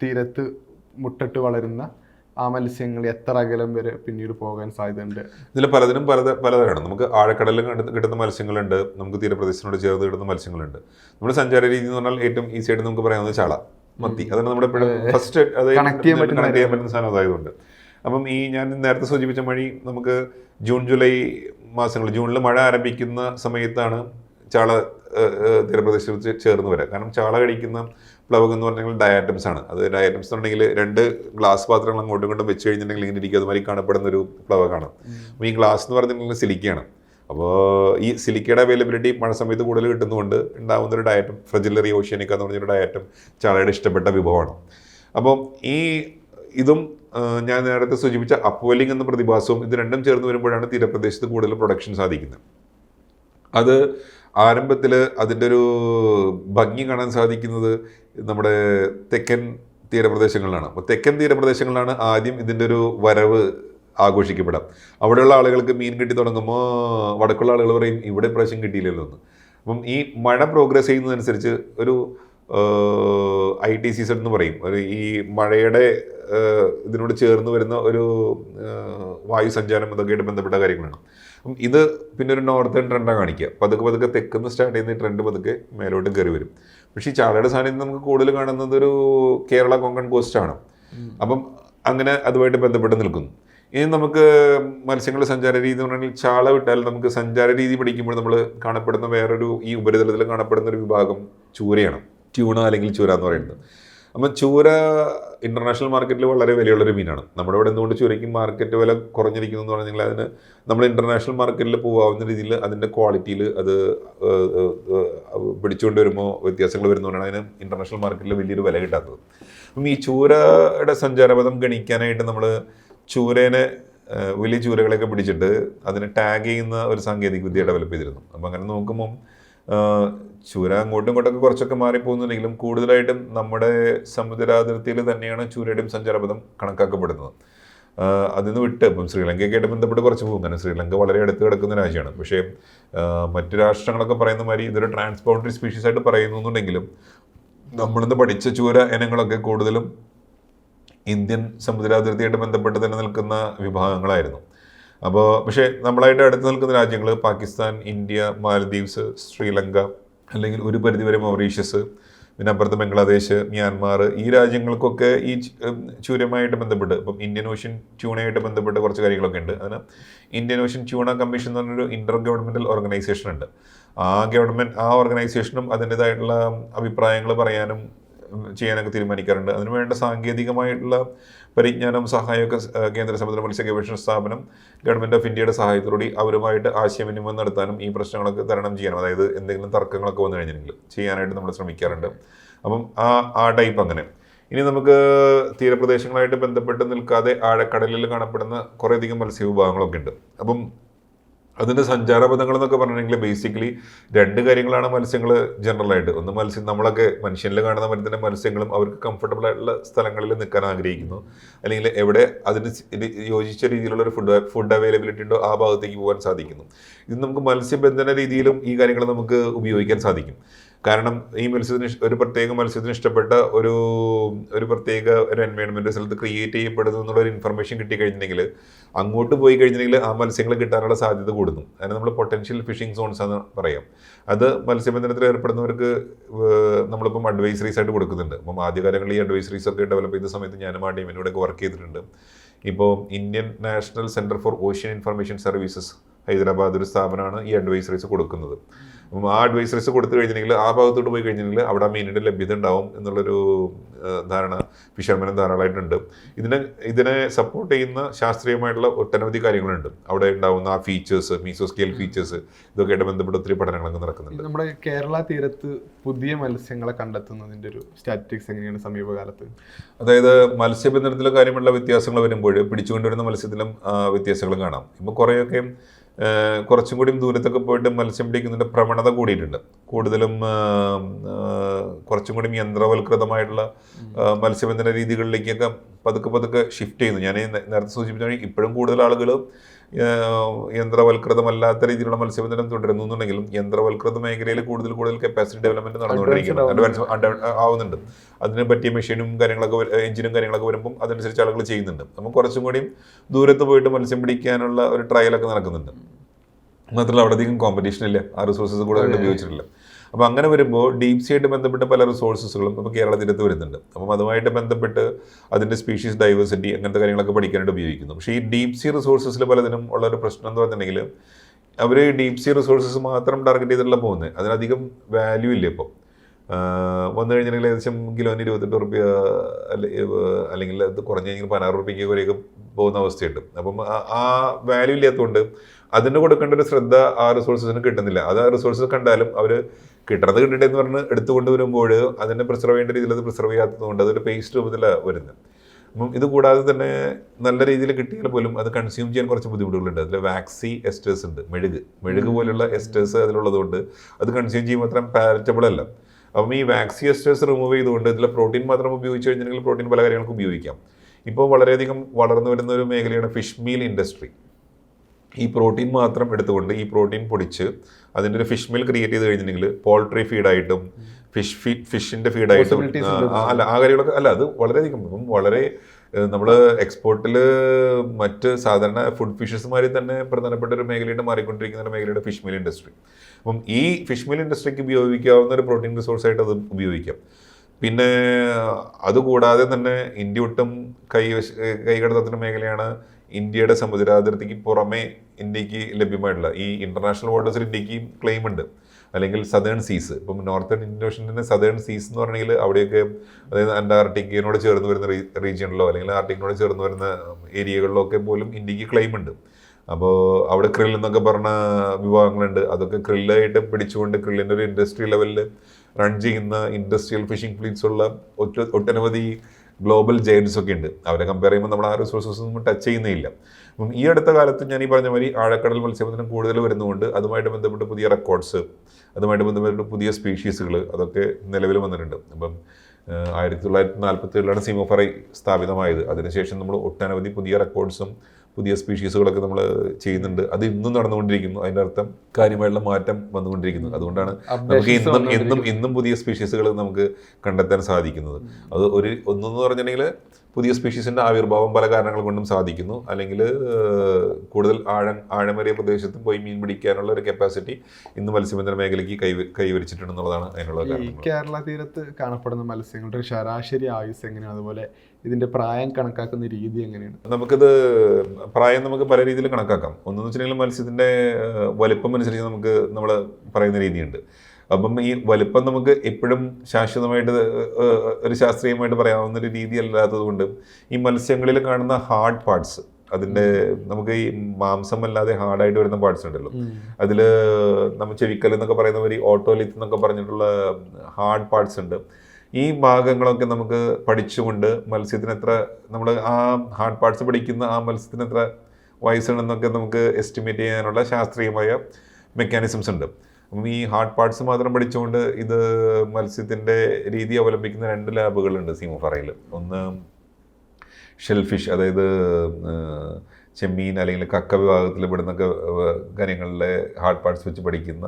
S2: തീരത്ത് മുട്ടിട്ട് വളരുന്ന ആ മത്സ്യങ്ങൾ എത്ര അകലം വരെ പിന്നീട് പോകാൻ സാധ്യതയുണ്ട്?
S1: ഇതിൽ പലതിനും പല പലതരമാണ്. നമുക്ക് ആഴക്കടലിൽ കിട്ടുന്ന- മത്സ്യങ്ങളുണ്ട് നമുക്ക് തീരപ്രദേശത്തിനോട് ചേർന്ന് കിട്ടുന്ന മത്സ്യങ്ങളുണ്ട്. നമ്മുടെ സഞ്ചാര രീതി എന്ന് പറഞ്ഞാൽ ഏറ്റവും ഈസി ആയിട്ട് നമുക്ക് പറയാവുന്നത് ചാള മത്തി. അതാണ് നമ്മുടെ ഫസ്റ്റ് അത്.
S2: കണക്ട് ചെയ്യാൻ പറ്റുന്ന
S1: കണക്ട് ചെയ്യാൻ പറ്റുന്ന സാധനം അതായതുകൊണ്ട്. അപ്പം ഈ ഞാൻ നേരത്തെ സൂചിപ്പിച്ച മഴ നമുക്ക് ജൂൺ ജൂലൈ മാസങ്ങൾ ജൂണിൽ മഴ ആരംഭിക്കുന്ന സമയത്താണ് ചാള തീരപ്രദേശത്ത് ചേർന്ന് വരാം. കാരണം ചാള കഴിക്കുന്ന പ്ലവകം എന്ന് പറഞ്ഞാൽ ഡയറ്റംസ് ആണ്. അത് ഡയറ്റംസ് എന്നുണ്ടെങ്കിൽ രണ്ട് ഗ്ലാസ് പാത്രങ്ങൾ അങ്ങോട്ടും ഇങ്ങോട്ടും വെച്ച് കഴിഞ്ഞിട്ടുണ്ടെങ്കിൽ ഇങ്ങനെ ഇരിക്കും. അതുമാതിരി കാണപ്പെടുന്ന ഒരു പ്ലവകമാണ് അപ്പോൾ ഈ ഗ്ലാസ് എന്ന് പറഞ്ഞിട്ടുണ്ടെങ്കിൽ സിലിക്കയാണ് അപ്പോൾ ഈ സിലിക്കയുടെ അവൈലബിലിറ്റി മഴ സമയത്ത് കൂടുതൽ കിട്ടുന്നതുകൊണ്ട് ഉണ്ടാകുന്ന ഒരു ഡയറ്റം ഫ്രജിലറി ഓഷ്യാനിക്ക എന്ന് പറഞ്ഞൊരു ഡയറ്റം ചാളയുടെ ഇഷ്ടപ്പെട്ട വിഭവമാണ്. അപ്പം ഈ ഇതും ഞാൻ നേരത്തെ സൂചിപ്പിച്ച അപ്വെല്ലിംഗ് എന്ന പ്രതിഭാസവും ഇത് രണ്ടും ചേർന്ന് വരുമ്പോഴാണ് തീരപ്രദേശത്ത് കൂടുതൽ പ്രൊഡക്ഷൻ സാധിക്കുന്നത്. അത് ആരംഭത്തിൽ അതിന്റെ ഒരു ഭംഗി കാണാൻ സാധിക്കുന്നത് നമ്മുടെ തെക്കൻ തീരപ്രദേശങ്ങളിലാണ്. അപ്പോൾ തെക്കൻ തീരപ്രദേശങ്ങളിലാണ് ആദ്യം ഇതിന്റെ ഒരു വരവ് ആഘോഷിക്കപ്പെടാം. അവിടെയുള്ള ആളുകൾക്ക് മീൻ കിട്ടി തുടങ്ങുമ്പോൾ വടക്കുള്ള ആളുകൾ പറയും ഇവിടെ പ്രാവശ്യം കിട്ടിയില്ലല്ലോ എന്ന്. അപ്പം ഈ മഴ പ്രോഗ്രസ് ചെയ്യുന്നതനുസരിച്ച് ഒരു ഐ ടി സീസൺ എന്ന് പറയും. ഒരു ഈ മഴയുടെ ഇതിനോട് ചേർന്ന് വരുന്ന ഒരു വായു സഞ്ചാരം ഇതൊക്കെയായിട്ട് ബന്ധപ്പെട്ട കാര്യങ്ങളാണ്. അപ്പം ഇത് പിന്നെ ഒരു നോർത്തേൺ ട്രെൻഡാണ് കാണിക്കുക. പതുക്കെ പതുക്കെ തെക്കുന്ന സ്റ്റാർട്ട് ചെയ്യുന്ന ട്രെൻഡ് പതുക്കെ മേലോട്ട് കയറി വരും. പക്ഷേ ഈ ചാളയുടെ സാന്നിധ്യം നമുക്ക് കൂടുതൽ കാണുന്നത് ഒരു കേരള കൊങ്കൺ കോസ്റ്റാണ് അപ്പം അങ്ങനെ അതുമായിട്ട് ബന്ധപ്പെട്ട് നിൽക്കുന്നു. ഇനി നമുക്ക് മത്സ്യങ്ങളുടെ സഞ്ചാര രീതി എന്ന് പറഞ്ഞാൽ ചാള വിട്ടാൽ നമുക്ക് സഞ്ചാര രീതി പഠിക്കുമ്പോൾ നമ്മൾ കാണപ്പെടുന്ന വേറൊരു ഈ ഉപരിതലത്തിൽ കാണപ്പെടുന്ന ഒരു വിഭാഗം ചൂരയാണ്. ട്യൂണ അല്ലെങ്കിൽ ചൂര എന്ന് പറയുന്നത്. അപ്പം ചൂര ഇന്റർനാഷണൽ മാർക്കറ്റിൽ വളരെ വിലയുള്ളൊരു മീനാണ്. നമ്മുടെ ഇവിടെ എന്തുകൊണ്ട് ചൂരയ്ക്ക് മാർക്കറ്റ് വില കുറഞ്ഞിരിക്കുന്നു എന്ന് പറഞ്ഞാൽ അതിന് നമ്മൾ ഇന്റർനാഷണൽ മാർക്കറ്റിൽ പോകാവുന്ന രീതിയിൽ അതിന്റെ ക്വാളിറ്റിയിൽ അത് പിടിച്ചുകൊണ്ട് വരുമ്പോൾ വ്യത്യാസങ്ങൾ വരുന്നതുകൊണ്ടാണ് അതിന് ഇന്റർനാഷണൽ മാർക്കറ്റിൽ വലിയൊരു വില കിട്ടാത്തത്. അപ്പം ഈ ചൂരയുടെ സഞ്ചാരപഥം ഗണിക്കാനായിട്ട് നമ്മൾ ചൂരേനെ വലിയ ചൂരകളെയൊക്കെ പിടിച്ചിട്ട് അതിനെ ടാഗ് ചെയ്യുന്ന ഒരു സാങ്കേതിക വിദ്യ ഡെവലപ്പ് ചെയ്തിരുന്നു. അപ്പം അങ്ങനെ നോക്കുമ്പം ചൂര അങ്ങോട്ടും ഇങ്ങോട്ടൊക്കെ കുറച്ചൊക്കെ മാറിപ്പോകുന്നുണ്ടെങ്കിലും കൂടുതലായിട്ടും നമ്മുടെ സമുദ്രാതിർത്തിയിൽ തന്നെയാണ് ചൂരയുടെയും സഞ്ചാരപഥം കണക്കാക്കപ്പെടുന്നത്. അതിൽ നിന്ന് വിട്ട് ഇപ്പം ശ്രീലങ്കയ്ക്കായിട്ട് ബന്ധപ്പെട്ട് കുറച്ച് പോകും. കാരണം ശ്രീലങ്ക വളരെ അടുത്ത് കിടക്കുന്ന രാജ്യമാണ്. പക്ഷേ മറ്റു രാഷ്ട്രങ്ങളൊക്കെ പറയുന്ന മാതിരി ഇതൊരു ട്രാൻസ്പോർട്ടറി സ്പീഷീസ് ആയിട്ട് പറയുന്നുണ്ടെങ്കിലും നമ്മളിന്ന് പഠിച്ച ചൂര ഇനങ്ങളൊക്കെ കൂടുതലും ഇന്ത്യൻ സമുദ്രാതിർത്തിയായിട്ട് ബന്ധപ്പെട്ട് തന്നെ നിൽക്കുന്ന വിഭാഗങ്ങളായിരുന്നു. അപ്പോൾ പക്ഷേ നമ്മളായിട്ട് അടുത്ത് നിൽക്കുന്ന രാജ്യങ്ങൾ പാകിസ്ഥാൻ ഇന്ത്യ മാലദ്വീപ്സ് ശ്രീലങ്ക അല്ലെങ്കിൽ ഒരു പരിധിവരെ മൗറീഷ്യസ് പിന്നെ അപ്പുറത്ത് ബംഗ്ലാദേശ് മ്യാൻമാർ ഈ രാജ്യങ്ങൾക്കൊക്കെ ഈ ചൂരമായിട്ട് ബന്ധപ്പെട്ട് ഇപ്പം ഇന്ത്യൻ ഓഷ്യൻ ട്യൂണയായിട്ട് ബന്ധപ്പെട്ട് കുറച്ച് കാര്യങ്ങളൊക്കെ ഉണ്ട്. അതിന് ഇന്ത്യൻ ഓഷ്യൻ ട്യൂണ കമ്മീഷൻ എന്ന് പറഞ്ഞൊരു ഇന്റർ ഗവൺമെന്റൽ ഓർഗനൈസേഷൻ ഉണ്ട്. ആ ഗവൺമെന്റ് ആ ഓർഗനൈസേഷനും അതിന്റെതായിട്ടുള്ള അഭിപ്രായങ്ങൾ പറയാനും ചെയ്യാനൊക്കെ തീരുമാനിക്കാറുണ്ട്. അതിന് വേണ്ട സാങ്കേതികമായിട്ടുള്ള പരിജ്ഞാനം സഹായമൊക്കെ കേന്ദ്ര സമുദ്ര മത്സ്യ ഗവേഷണ സ്ഥാപനം ഗവൺമെന്റ് ഓഫ് ഇന്ത്യയുടെ സഹായത്തോടുകൂടി അവരുമായിട്ട് ആശയവിനിമയം നടത്താനും ഈ പ്രശ്നങ്ങളൊക്കെ തരണം ചെയ്യാനും അതായത് എന്തെങ്കിലും തർക്കങ്ങളൊക്കെ വന്നു കഴിഞ്ഞിട്ടുണ്ടെങ്കിൽ ചെയ്യാനായിട്ട് നമ്മൾ ശ്രമിക്കാറുണ്ട്. അപ്പം ആ ആ ടൈപ്പ് അങ്ങനെ. ഇനി നമുക്ക് തീരപ്രദേശങ്ങളായിട്ട് ബന്ധപ്പെട്ട് നിൽക്കാതെ ആഴക്കടലിൽ കാണപ്പെടുന്ന കുറേയധികം മത്സ്യവിഭാഗങ്ങളൊക്കെ ഉണ്ട്. അപ്പം അതിന്റെ സഞ്ചാരപഥങ്ങൾ എന്നൊക്കെ പറഞ്ഞിട്ടുണ്ടെങ്കിൽ ബേസിക്കലി രണ്ട് കാര്യങ്ങളാണ് മത്സ്യങ്ങൾ ജനറലായിട്ട് ഒന്ന് മത്സ്യം നമ്മളൊക്കെ മനുഷ്യനിൽ കാണുന്ന മരുന്നിന്റെ മത്സ്യങ്ങളും അവർക്ക് കംഫർട്ടബിൾ ആയിട്ടുള്ള സ്ഥലങ്ങളിൽ നിൽക്കാൻ ആഗ്രഹിക്കുന്നു. അല്ലെങ്കിൽ എവിടെ അതിന് യോജിച്ച രീതിയിലുള്ള ഒരു ഫുഡ് ഫുഡ് അവൈലബിലിറ്റി ഉണ്ടോ ആ ഭാഗത്തേക്ക് പോകാൻ സാധിക്കുന്നു. ഇത് നമുക്ക് മത്സ്യബന്ധന രീതിയിലും ഈ കാര്യങ്ങൾ നമുക്ക് ഉപയോഗിക്കാൻ സാധിക്കും. കാരണം ഈ മത്സ്യത്തിന് ഒരു പ്രത്യേക മത്സ്യത്തിന് ഇഷ്ടപ്പെട്ട ഒരു ഒരു പ്രത്യേക ഒരു എൻവയോൺമെന്റ് സ്ഥലത്ത് ക്രിയേറ്റ് ചെയ്യപ്പെടുന്നു എന്നുള്ള ഒരു ഇൻഫർമേഷൻ കിട്ടിക്കഴിഞ്ഞിട്ടുണ്ടെങ്കിൽ അങ്ങോട്ട് പോയി കഴിഞ്ഞിട്ടുണ്ടെങ്കിൽ ആ മത്സ്യങ്ങൾ കിട്ടാനുള്ള സാധ്യത കൂടുന്നു. അതിന് നമ്മൾ പൊട്ടൻഷ്യൽ ഫിഷിംഗ് സോൺസ് എന്ന് പറയാം. അത് മത്സ്യബന്ധനത്തിൽ ഏർപ്പെടുന്നവർക്ക് ഏർ നമ്മളിപ്പം അഡ്വൈസറീസ് ആയിട്ട് കൊടുക്കുന്നുണ്ട്. അപ്പം ആദ്യകാലങ്ങളിൽ ഈ അഡ്വൈസറീസ് ഒക്കെ ഡെവലപ്പ് ചെയ്ത സമയത്ത് ഞാനും ആ ടീമിനോടൊക്കെ വർക്ക് ചെയ്തിട്ടുണ്ട്. ഇപ്പോൾ Indian National Centre for Ocean Information Services Hyderabad ഒരു സ്ഥാപനമാണ് ഈ അഡ്വൈസറീസ് കൊടുക്കുന്നത്. ആ അഡ്വൈസറീസ് കൊടുത്തു കഴിഞ്ഞിട്ടുണ്ടെങ്കിൽ ആ ഭാഗത്തോട്ട് പോയി കഴിഞ്ഞിട്ടുണ്ടെങ്കിൽ അവിടെ മീനിന്റെ ലഭ്യത ഉണ്ടാവും എന്നുള്ളൊരു ധാരണ ഫിഷർമാനും ധാരാളമായിട്ടുണ്ട്. ഇതിനെ ഇതിനെ സപ്പോർട്ട് ചെയ്യുന്ന ശാസ്ത്രീയമായിട്ടുള്ള ഒട്ടനവധി കാര്യങ്ങളുണ്ട്. അവിടെ ഉണ്ടാവുന്ന ആ ഫീച്ചേഴ്സ് മീസോ സ്കെയിൽ ഫീച്ചേഴ്സ് ഇതൊക്കെയായിട്ട് ബന്ധപ്പെട്ട് ഒത്തിരി പഠനങ്ങളൊക്കെ നടക്കുന്നുണ്ട്.
S2: നമ്മുടെ കേരള തീരത്ത് പുതിയ മത്സ്യങ്ങളെ കണ്ടെത്തുന്നതിന്റെ ഒരു സ്റ്റാറ്റിക്സ് എങ്ങനെയാണ് സമീപകാലത്ത്?
S1: അതായത് മത്സ്യബന്ധനത്തിലെ കാര്യമുള്ള വ്യത്യാസങ്ങൾ വരുമ്പോൾ പിടിച്ചുകൊണ്ടുവരുന്ന മത്സ്യത്തിലും വ്യത്യാസങ്ങളും വ്യത്യാസങ്ങൾ കാണാം. ഇപ്പോൾ കുറേയൊക്കെ കുറച്ചും കൂടി ദൂരത്തൊക്കെ പോയിട്ട് മത്സ്യം പിടിക്കുന്നതിന്റെ പ്രവണത കൂടിയിട്ടുണ്ട്. കൂടുതലും കുറച്ചും കൂടി യന്ത്രവൽകൃതമായിട്ടുള്ള മത്സ്യബന്ധന രീതികളിലേക്കൊക്കെ പതുക്കെ പതുക്കെ ഷിഫ്റ്റ് ചെയ്യുന്നു. ഞാൻ നേരത്തെ സൂചിപ്പിച്ച ഇപ്പോഴും കൂടുതൽ ആളുകൾ യന്ത്രവൽകൃതമല്ലാത്ത രീതിയിലുള്ള മത്സ്യബന്ധനം തുടരുന്നു എന്നുണ്ടെങ്കിലും യന്ത്രവൽകൃത മേഖലയിൽ കൂടുതൽ കൂടുതൽ കപ്പാസിറ്റി ഡെവലപ്മെന്റ് നടന്നുകൊണ്ടിരിക്കുന്നു. അഡ്വാൻസ് ആവുന്നുണ്ട്. അതിന് പറ്റിയ മെഷീനും കാര്യങ്ങളൊക്കെ എഞ്ചിനും കാര്യങ്ങളൊക്കെ വരുമ്പോൾ അതനുസരിച്ച് ആളുകൾ ചെയ്യുന്നുണ്ട്. നമുക്ക് കുറച്ചും കൂടി ദൂരത്ത് പോയിട്ട് മത്സ്യം പിടിക്കാനുള്ള ഒരു ട്രയലൊക്കെ നടക്കുന്നുണ്ട്. മാത്രമല്ല അവിടെ അധികം കോമ്പറ്റീഷൻ ഇല്ല. ആ റിസോഴ്സസ് കൂടുതലായിട്ട് ഉപയോഗിച്ചിട്ടില്ല. അപ്പോൾ അങ്ങനെ വരുമ്പോൾ ഡീപ് സീ ആയിട്ട് ബന്ധപ്പെട്ട പല റിസോഴ്സസുകളും ഇപ്പോൾ കേരള തീരത്ത് വരുന്നുണ്ട്. അപ്പം അതുമായിട്ട് ബന്ധപ്പെട്ട് അതിന്റെ സ്പീഷീസ് ഡൈവേഴ്സിറ്റി അങ്ങനത്തെ കാര്യങ്ങളൊക്കെ പഠിക്കാനായിട്ട് ഉപയോഗിക്കുന്നു. പക്ഷേ ഈ ഡീപ് സീ റിസോഴ്സസിൽ പലതിനും ഉള്ള ഒരു പ്രശ്നം എന്ന് പറഞ്ഞിട്ടുണ്ടെങ്കിൽ അവർ ഡീപ് സീ റിസോഴ്സസ് മാത്രം ടാർഗറ്റ് ചെയ്തിട്ടുള്ള പോകുന്നത് അതിനധികം വാല്യൂ ഇല്ല ഇപ്പോൾ വന്നു കഴിഞ്ഞിട്ടുണ്ടെങ്കിൽ ഏകദേശം കിലോന് ഇരുപത്തെട്ട് റുപ്യ അല്ലെങ്കിൽ അത് കുറഞ്ഞ് കഴിഞ്ഞാൽ പതിനാറ് റുപ്യക്ക് വരെയൊക്കെ പോകുന്ന അവസ്ഥയുണ്ട്. അപ്പം ആ വാല്യൂ ഇല്ലാത്തതുകൊണ്ട് അതിന് കൊടുക്കേണ്ട ഒരു ശ്രദ്ധ ആ റിസോഴ്സസിന് കിട്ടുന്നില്ല. അത് ആ റിസോഴ്സസ് കണ്ടാലും അവർ കിട്ടണത് കിട്ടട്ടെ എന്ന് പറഞ്ഞ് എടുത്തുകൊണ്ട് വരുമ്പോൾ അതിനെ പ്രിസർവ് ചെയ്യേണ്ട രീതിയിൽ അത് പ്രിസർവ് ചെയ്യാത്തതുകൊണ്ട് അതൊരു പേസ്റ്റ് രൂപത്തിലാണ് വരുന്നത്. അപ്പം ഇത് കൂടാതെ തന്നെ നല്ല രീതിയിൽ കിട്ടിയാൽ പോലും അത് കൺസ്യൂം ചെയ്യാൻ കുറച്ച് ബുദ്ധിമുട്ടുകളുണ്ട്. അതിൽ വാക്സി എസ്റ്റേഴ്സ് ഉണ്ട് മെഴുക്. മെഴുക് പോലുള്ള എസ്റ്റേഴ്സ് അതിലുള്ളതുകൊണ്ട് അത് കൺസ്യൂം ചെയ്യുമ്പോൾ അത്ര പാലറ്റബിൾ അല്ല. അപ്പം ഈ വാക്സി എസ്റ്റേഴ്സ് റിമൂവ് ചെയ്തുകൊണ്ട് ഇതിലെ പ്രോട്ടീൻ മാത്രം ഉപയോഗിച്ച് കഴിഞ്ഞിട്ടുണ്ടെങ്കിൽ പ്രോട്ടീൻ പല കാര്യങ്ങൾക്കും ഉപയോഗിക്കാം. ഇപ്പോൾ വളരെയധികം വളർന്നു വരുന്ന ഒരു മേഖലയാണ് ഫിഷ് മീൽ ഇൻഡസ്ട്രി ഈ പ്രോട്ടീൻ മാത്രം എടുത്തുകൊണ്ട് ഈ പ്രോട്ടീൻ പൊടിച്ച് അതിന്റെ ഒരു ഫിഷ് മിൽ ക്രിയേറ്റ് ചെയ്ത് കഴിഞ്ഞിട്ടുണ്ടെങ്കിൽ പോൾട്രി ഫീഡായിട്ടും ഫിഷ് ഫീ ഫിഷിന്റെ ഫീഡായിട്ടും. അല്ല ആ കാര്യങ്ങളൊക്കെ അല്ല അത് വളരെയധികം ഇപ്പം വളരെ നമ്മൾ എക്സ്പോർട്ടിൽ മറ്റ് സാധാരണ ഫുഡ് ഫിഷസുമാരി തന്നെ പ്രധാനപ്പെട്ട ഒരു മേഖലയുടെ മാറിക്കൊണ്ടിരിക്കുന്ന ഒരു മേഖലയുടെ ഫിഷ് മിൽ ഇൻഡസ്ട്രി അപ്പം ഈ ഫിഷ് മിൽ ഇൻഡസ്ട്രിക്ക് ഉപയോഗിക്കാവുന്ന ഒരു പ്രോട്ടീൻ റിസോഴ്സ് ആയിട്ട് അത് ഉപയോഗിക്കാം പിന്നെ അതുകൂടാതെ തന്നെ ഇന്ത്യ ഒട്ടും കൈ കൈകടത്തുന്ന മേഖലയാണ് ഇന്ത്യയുടെ സമുദ്രാതിർത്തിക്ക് പുറമേ ഇന്ത്യയ്ക്ക് ലഭ്യമായിട്ടുള്ള ഈ ഇന്റർനാഷണൽ വാട്ടേഴ്സിൽ ഇന്ത്യയ്ക്ക് ക്ലെയിം ഉണ്ട്. അല്ലെങ്കിൽ സദേൺ സീസ് ഇപ്പം നോർത്തേൺ ഇന്ത്യൻ ഓഷന്റെ സദേൺ സീസ് എന്ന് പറഞ്ഞെങ്കിൽ അവിടെയൊക്കെ അതായത് അന്റാർട്ടിക്കിനോട് ചേർന്ന് വരുന്ന റീജിയണിലോ അല്ലെങ്കിൽ ആർട്ടിക്കിനോട് ചേർന്ന് വരുന്ന ഏരിയകളിലോ ഒക്കെ പോലും ഇന്ത്യയ്ക്ക് ക്ലെയിം ഉണ്ട്. അപ്പോൾ അവിടെ ക്രിൽ എന്നൊക്കെ പറഞ്ഞ വിഭാഗങ്ങളുണ്ട്. അതൊക്കെ ക്രില്ലായിട്ട് പിടിച്ചുകൊണ്ട് ക്രില്ലിന്റെ ഒരു ഇൻഡസ്ട്രി ലെവലിൽ റൺ ചെയ്യുന്ന ഇൻഡസ്ട്രിയൽ ഫിഷിംഗ് ഫ്ലീറ്റ്സ് ഉള്ള ഒറ്റ ഒട്ടനവധി ഗ്ലോബൽ ജയൻസ് ഒക്കെ ഉണ്ട്. അവരെ കമ്പയർ ചെയ്യുമ്പോൾ നമ്മൾ ആ റിസോഴ്സസ് ഒന്നും ടച്ച് ചെയ്യുന്നില്ല അപ്പം ഈ അടുത്ത കാലത്ത് ഞാൻ ഈ പറഞ്ഞ മാതിരി ആഴക്കടൽ മത്സ്യബന്ധനം കൂടുതൽ വരുന്നതുകൊണ്ട് അതുമായിട്ട് ബന്ധപ്പെട്ട് പുതിയ റെക്കോർഡ്സ് അതുമായിട്ട് ബന്ധപ്പെട്ട് പുതിയ സ്പീഷീസുകൾ അതൊക്കെ നിലവിൽ വന്നിട്ടുണ്ട്. അപ്പം ആയിരത്തി തൊള്ളായിരത്തി നാൽപ്പത്തി ഏഴിലാണ് സീമോഫറൈ സ്ഥാപിതമായത്. അതിനുശേഷം നമ്മൾ ഒട്ടനവധി പുതിയ റെക്കോർഡ്സും പുതിയ സ്പീഷീസുകളൊക്കെ നമ്മൾ ചെയ്യുന്നുണ്ട്. അത് ഇന്നും നടന്നുകൊണ്ടിരിക്കുന്നു. അതിന്റെ അർത്ഥം കാര്യമായുള്ള മാറ്റം വന്നുകൊണ്ടിരിക്കുന്നു. അതുകൊണ്ടാണ് നമുക്ക് ഇന്നും ഇന്നും ഇന്നും പുതിയ സ്പീഷീസുകൾ നമുക്ക് കണ്ടെത്താൻ സാധിക്കുന്നത്. അത് ഒരു ഒന്നെന്ന് പറഞ്ഞിട്ടുണ്ടെങ്കിൽ പുതിയ സ്പീഷീസിന്റെ ആവിർഭാവം പല കാരണങ്ങൾ കൊണ്ടും സാധിക്കുന്നു. അല്ലെങ്കിൽ കൂടുതൽ ആഴം ആഴമേറിയ പ്രദേശത്ത് പോയി മീൻ പിടിക്കാനുള്ള ഒരു കപ്പാസിറ്റി ഇന്ന് മത്സ്യബന്ധന മേഖലയ്ക്ക് കൈ കൈവരിച്ചിട്ടുണ്ടെന്നുള്ളതാണ് അതിനുള്ള കാരണം
S2: കേരള തീരത്ത് കാണപ്പെടുന്ന മത്സ്യങ്ങളുടെ ഒരു ശരാശരി ആയുസ് എങ്ങനെയാണ്? അതുപോലെ ഇതിന്റെ പ്രായം കണക്കാക്കുന്ന രീതി എങ്ങനെയാണ്?
S1: നമുക്കിത് പ്രായം നമുക്ക് പല രീതിയിൽ കണക്കാക്കാം. ഒന്നെന്ന് വെച്ചിട്ടുണ്ടെങ്കിൽ മത്സ്യത്തിന്റെ വലിപ്പം അനുസരിച്ച് നമുക്ക് നമ്മൾ പറയുന്ന രീതിയുണ്ട്. അപ്പം ഈ വലിപ്പം നമുക്ക് എപ്പോഴും ശാശ്വതമായിട്ട് ഒരു ശാസ്ത്രീയമായിട്ട് പറയാവുന്ന ഒരു രീതി അല്ലാത്തത് കൊണ്ട് ഈ മത്സ്യങ്ങളിൽ കാണുന്ന ഹാർഡ് പാർട്സ് അതിന്റെ നമുക്ക് ഈ മാംസമല്ലാതെ ഹാർഡായിട്ട് വരുന്ന പാർട്സ് ഉണ്ടല്ലോ. അതിൽ നമ്മൾ ചെവിക്കൽ എന്നൊക്കെ പറയുന്ന ഒരു ഓട്ടോലിത്ത് എന്നൊക്കെ പറഞ്ഞിട്ടുള്ള ഹാർഡ് പാർട്സ് ഉണ്ട്. ഈ ഭാഗങ്ങളൊക്കെ നമുക്ക് പഠിച്ചുകൊണ്ട് മത്സ്യത്തിന് എത്ര നമ്മൾ ആ ഹാർഡ് പാർട്സ് പഠിക്കുന്ന ആ മത്സ്യത്തിന് എത്ര വയസ്സുണ്ടെന്നൊക്കെ നമുക്ക് എസ്റ്റിമേറ്റ് ചെയ്യാനുള്ള ശാസ്ത്രീയമായ മെക്കാനിസംസ് ഉണ്ട്. അപ്പം ഈ ഹാർഡ് പാർട്സ് മാത്രം പഠിച്ചുകൊണ്ട് ഇത് മത്സ്യത്തിന്റെ രീതി അവലംബിക്കുന്ന രണ്ട് ലാബുകളുണ്ട് സീമോഫറയിൽ. ഒന്ന് ഷെൽഫിഷ് അതായത് ചെമ്മീൻ അല്ലെങ്കിൽ കക്ക വിഭാഗത്തിൽ പെടുന്നൊക്കെ കാര്യങ്ങളിലെ ഹാർഡ് പാർട്സ് വെച്ച് പഠിക്കുന്ന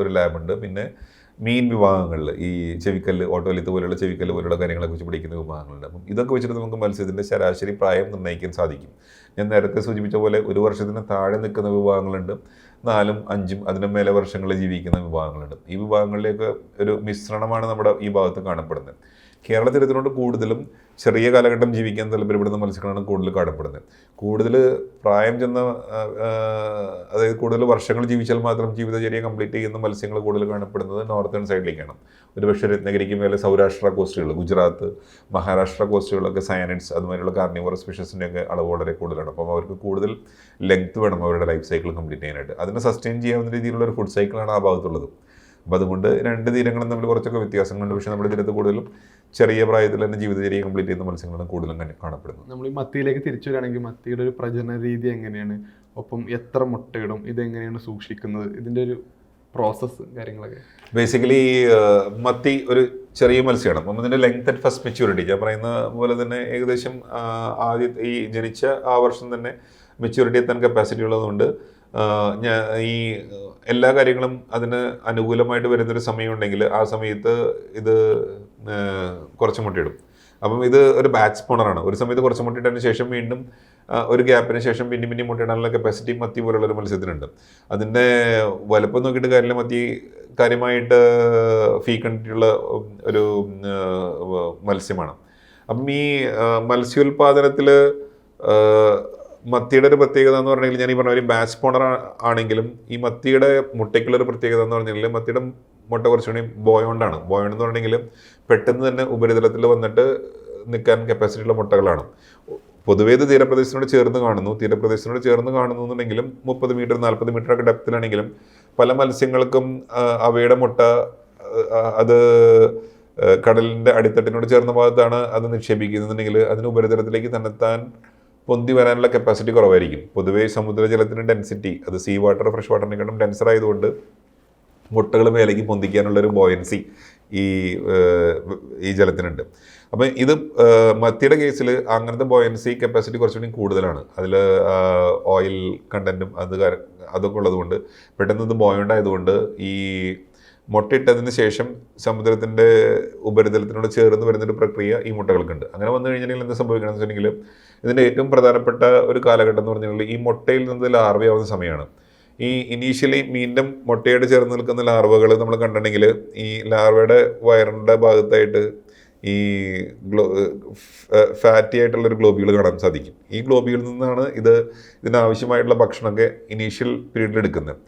S1: ഒരു ലാബുണ്ട്. പിന്നെ മീൻ വിഭാഗങ്ങളിൽ ഈ ചെവിക്കല്ല് ഓട്ടോലിത്ത് പോലെയുള്ള ചെവിക്കല്ല് പോലെയുള്ള കാര്യങ്ങളെ കുറിച്ച് പഠിക്കുന്ന വിഭാഗങ്ങളുണ്ട്. അപ്പം ഇതൊക്കെ വെച്ചിട്ട് നമുക്ക് മത്സ്യത്തിന്റെ ശരാശരി പ്രായം നിർണയിക്കാൻ സാധിക്കും. ഞാൻ നേരത്തെ സൂചിപ്പിച്ച പോലെ ഒരു വർഷത്തിന് താഴെ നിൽക്കുന്ന വിഭാഗങ്ങളുണ്ട്. നാലും അഞ്ചും അതിനും മേലെ വർഷങ്ങളിൽ ജീവിക്കുന്ന വിഭാഗങ്ങളുണ്ട്. ഈ വിഭാഗങ്ങളിലേക്ക് ഒരു മിശ്രണമാണ് നമ്മുടെ ഈ ഭാഗത്ത് കാണപ്പെടുന്നത്. കേരള ചരിത്രത്തിനോട് കൂടുതലും ചെറിയ കാലഘട്ടം ജീവിക്കാൻ താല്പര്യപ്പെടുന്ന മത്സ്യങ്ങളാണ് കൂടുതൽ കാണപ്പെടുന്നത് കൂടുതൽ പ്രായം ചെന്ന അതായത് കൂടുതൽ വർഷങ്ങൾ ജീവിച്ചാൽ മാത്രം ജീവിതചര്യ കംപ്ലീറ്റ് ചെയ്യുന്ന മത്സ്യങ്ങൾ കൂടുതൽ കാണപ്പെടുന്നത് നോർത്തേൺ സൈഡിലേക്കാണ് ഒരുപക്ഷെ രത്നഗിരിക്ക് മേലെ സൗരാഷ്ട്ര കോസ്റ്റുകൾ ഗുജറാത്ത് മഹാരാഷ്ട്ര കോസ്റ്റുകളൊക്കെ സയനൈറ്റ്സ് അതുമാതിരിയുള്ള കാർണിവർ സ്പെഷ്യസിന്റെ ഒക്കെ അളവ് വളരെ കൂടുതലാണ്. അപ്പം അവർക്ക് കൂടുതൽ ലെങ്ത് വേണം അവരുടെ ലൈഫ് സൈക്കിൾ കംപ്ലീറ്റ് ചെയ്യാനായിട്ട്. അതിനെ സസ്റ്റെയിൻ ചെയ്യാവുന്ന രീതിയിലുള്ള ഒരു ഫുഡ് സൈക്കിളാണ് ആ ഭാഗത്തുള്ളത്. അപ്പോൾ അതുകൊണ്ട് രണ്ട് തീരങ്ങളും തമ്മിൽ കുറച്ചൊക്കെ വ്യത്യാസങ്ങളുണ്ട്. പക്ഷേ നമ്മുടെ തീരത്ത് കൂടുതലും ചെറിയ പ്രായത്തിൽ തന്നെ ജീവിതചര്യ കംപ്ലീറ്റ് ചെയ്യുന്ന മത്സ്യങ്ങളാണ് കൂടുതലും കാണപ്പെടുന്നത്.
S2: നമ്മൾ ഈ മത്തിയിലേക്ക് തിരിച്ചു വരികയാണെങ്കിൽ മത്തിയുടെ ഒരു പ്രജനന രീതി എങ്ങനെയാണ്? ഒപ്പം എത്ര മുട്ടയിടും? ഇതെങ്ങനെയാണ് സൂക്ഷിക്കുന്നത്? ഇതിന്റെ ഒരു പ്രോസസ്സ് കാര്യങ്ങളൊക്കെ.
S1: ബേസിക്കലി മത്തി ഒരു ചെറിയ മത്സ്യമാണ്. അപ്പം ഇതിന്റെ ലെങ്ത് ആൻഡ് ഫസ്റ്റ് മെച്യൂരിറ്റി ഞാൻ പറയുന്ന പോലെ തന്നെ ഏകദേശം ആദ്യ ഈ ജനിച്ച ആ വർഷം തന്നെ മെച്യൂരിറ്റി എത്താൻ കപ്പാസിറ്റി ഉള്ളതുകൊണ്ട് ഈ എല്ലാ കാര്യങ്ങളും അതിന് അനുകൂലമായിട്ട് വരുന്നൊരു സമയമുണ്ടെങ്കിൽ ആ സമയത്ത് ഇത് കുറച്ച് മുട്ടിയിടും അപ്പം ഇത് ഒരു ബാക്ക് സ്പോണറാണ് ഒരു സമയത്ത് കുറച്ച് മുട്ടിയിട്ടതിന് ശേഷം വീണ്ടും ഒരു ഗ്യാപ്പിന് ശേഷം പിന്നെ പിന്നെ മുട്ടയിടാനുള്ള കപ്പാസിറ്റി മത്തി പോലുള്ള ഒരു മത്സ്യത്തിനുണ്ട്. അതിന്റെ വലപ്പം നോക്കിയിട്ട് കാര്യമില്ല. മത്തി കാര്യമായിട്ട് ഫീ കണ്ടിട്ടുള്ള ഒരു മത്സ്യമാണ്. അപ്പം ഈ മത്സ്യോൽപാദനത്തിൽ മത്തിയുടെ ഒരു പ്രത്യേകത എന്ന് പറഞ്ഞെങ്കിൽ ഞാൻ ഈ പറഞ്ഞ ഒരു ബാച്ച് പോണർ ആണെങ്കിലും ഈ മത്തിയുടെ മുട്ടയ്ക്കുള്ള ഒരു പ്രത്യേകത എന്ന് പറഞ്ഞാൽ മത്തിയുടെ മുട്ട കുറച്ചുകൂടി ബോയോണ്ടാണ് ബോയോണ്ട് എന്ന് പറഞ്ഞെങ്കിൽ പെട്ടെന്ന് തന്നെ ഉപരിതലത്തിൽ വന്നിട്ട് നിൽക്കാൻ കപ്പാസിറ്റി ഉള്ള മുട്ടകളാണ്. പൊതുവേ ഇത് തീരപ്രദേശത്തിനോട് ചേർന്ന് കാണുന്നു. തീരപ്രദേശത്തിനോട് ചേർന്ന് കാണുന്നു എന്നുണ്ടെങ്കിലും മുപ്പത് മീറ്റർ നാൽപ്പത് മീറ്റർ ഒക്കെ ഡെപ്തിലാണെങ്കിലും പല മത്സ്യങ്ങൾക്കും അവയുടെ മുട്ട അത് കടലിന്റെ അടിത്തട്ടിനോട് ചേർന്ന ഭാഗത്താണ് അത് നിക്ഷേപിക്കുന്നുണ്ടെങ്കിൽ അതിന് ഉപരിതലത്തിലേക്ക് തന്നെത്താൻ പൊന്തി വരാനുള്ള കപ്പാസിറ്റി കുറവായിരിക്കും. പൊതുവേ സമുദ്രജലത്തിന് ഡെൻസിറ്റി അത് സീ വാട്ടർ ഫ്രഷ് വാട്ടറിനെക്കാളും ഡെൻസർ ആയതുകൊണ്ട് മുട്ടകൾ മേലേക്ക് പൊന്തിക്കാനുള്ളൊരു ബോയൻസി ഈ ഈ ജലത്തിനുണ്ട്. അപ്പം ഇത് മത്തിയുടെ കേസിൽ അങ്ങനത്തെ ബോയൻസി കപ്പാസിറ്റി കുറച്ചുകൂടി കൂടുതലാണ്. അതിൽ ഓയിൽ കണ്ടന്റും അത് അതൊക്കെ ഉള്ളതുകൊണ്ട് പെട്ടെന്ന് ഇത് ആയതുകൊണ്ട് ഈ മുട്ടയിട്ടതിന് ശേഷം സമുദ്രത്തിന്റെ ഉപരിതലത്തിനോട് ചേർന്ന് വരുന്നൊരു പ്രക്രിയ ഈ മുട്ടകൾക്കുണ്ട്. അങ്ങനെ വന്നു കഴിഞ്ഞിട്ടുണ്ടെങ്കിൽ എന്ത് സംഭവിക്കണമെന്ന് വെച്ചിട്ടുണ്ടെങ്കിൽ ഇതിന്റെ ഏറ്റവും പ്രധാനപ്പെട്ട ഒരു കാലഘട്ടം എന്ന് പറഞ്ഞാൽ ഈ മുട്ടയിൽ നിന്ന് ലാർവയാവുന്ന സമയമാണ്. ഈ ഇനീഷ്യലി മീനിന്റെ മുട്ടയോട് ചേർന്ന് നിൽക്കുന്ന ലാർവകൾ നമ്മൾ കണ്ടിട്ടുണ്ടെങ്കിൽ ഈ ലാർവയുടെ വയറിന്റെ ഭാഗത്തായിട്ട് ഈ ഗ്ലോ ഫാറ്റി ആയിട്ടുള്ള ഒരു ഗ്ലോബികൾ കാണാൻ സാധിക്കും. ഈ ഗ്ലോബികളിൽ നിന്നാണ് ഇത് ഇതിനാവശ്യമായിട്ടുള്ള ഭക്ഷണമൊക്കെ ഇനീഷ്യൽ പീരീഡിൽ എടുക്കുന്നത്.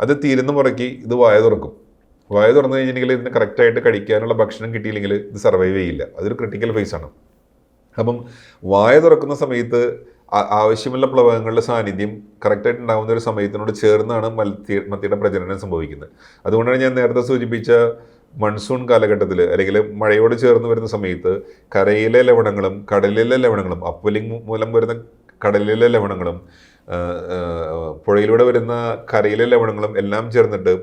S1: അത് തീരുന്ന മുറയ്ക്ക് ഇത് വായ തുറക്കും. വായ തുറന്നു കഴിഞ്ഞിട്ടുണ്ടെങ്കിൽ ഇതിന് കറക്റ്റായിട്ട് കഴിക്കാനുള്ള ഭക്ഷണം കിട്ടിയില്ലെങ്കിൽ ഇത് സർവൈവ് ചെയ്യില്ല. അതൊരു ക്രിട്ടിക്കൽ ഫേസ് ആണ്. അപ്പം വായ തുറക്കുന്ന സമയത്ത് ആവശ്യമുള്ള പ്ലവകങ്ങളുടെ സാന്നിധ്യം കറക്റ്റായിട്ട് ഉണ്ടാകുന്ന ഒരു സമയത്തിനോട് ചേർന്നാണ് മത്തി മത്തിയുടെ പ്രജനനം സംഭവിക്കുന്നത്. അതുകൊണ്ടാണ് ഞാൻ നേരത്തെ സൂചിപ്പിച്ച മൺസൂൺ കാലഘട്ടത്തിൽ അല്ലെങ്കിൽ മഴയോട് ചേർന്ന് വരുന്ന സമയത്ത് കരയിലെ ലവണങ്ങളും കടലിലെ ലവണങ്ങളും അപ്വലിംഗ് മൂലം വരുന്ന കടലിലെ ലവണങ്ങളും പുഴയിലൂടെ വരുന്ന കരയിലെ ലവണങ്ങളും എല്ലാം ചേർന്നിട്ട്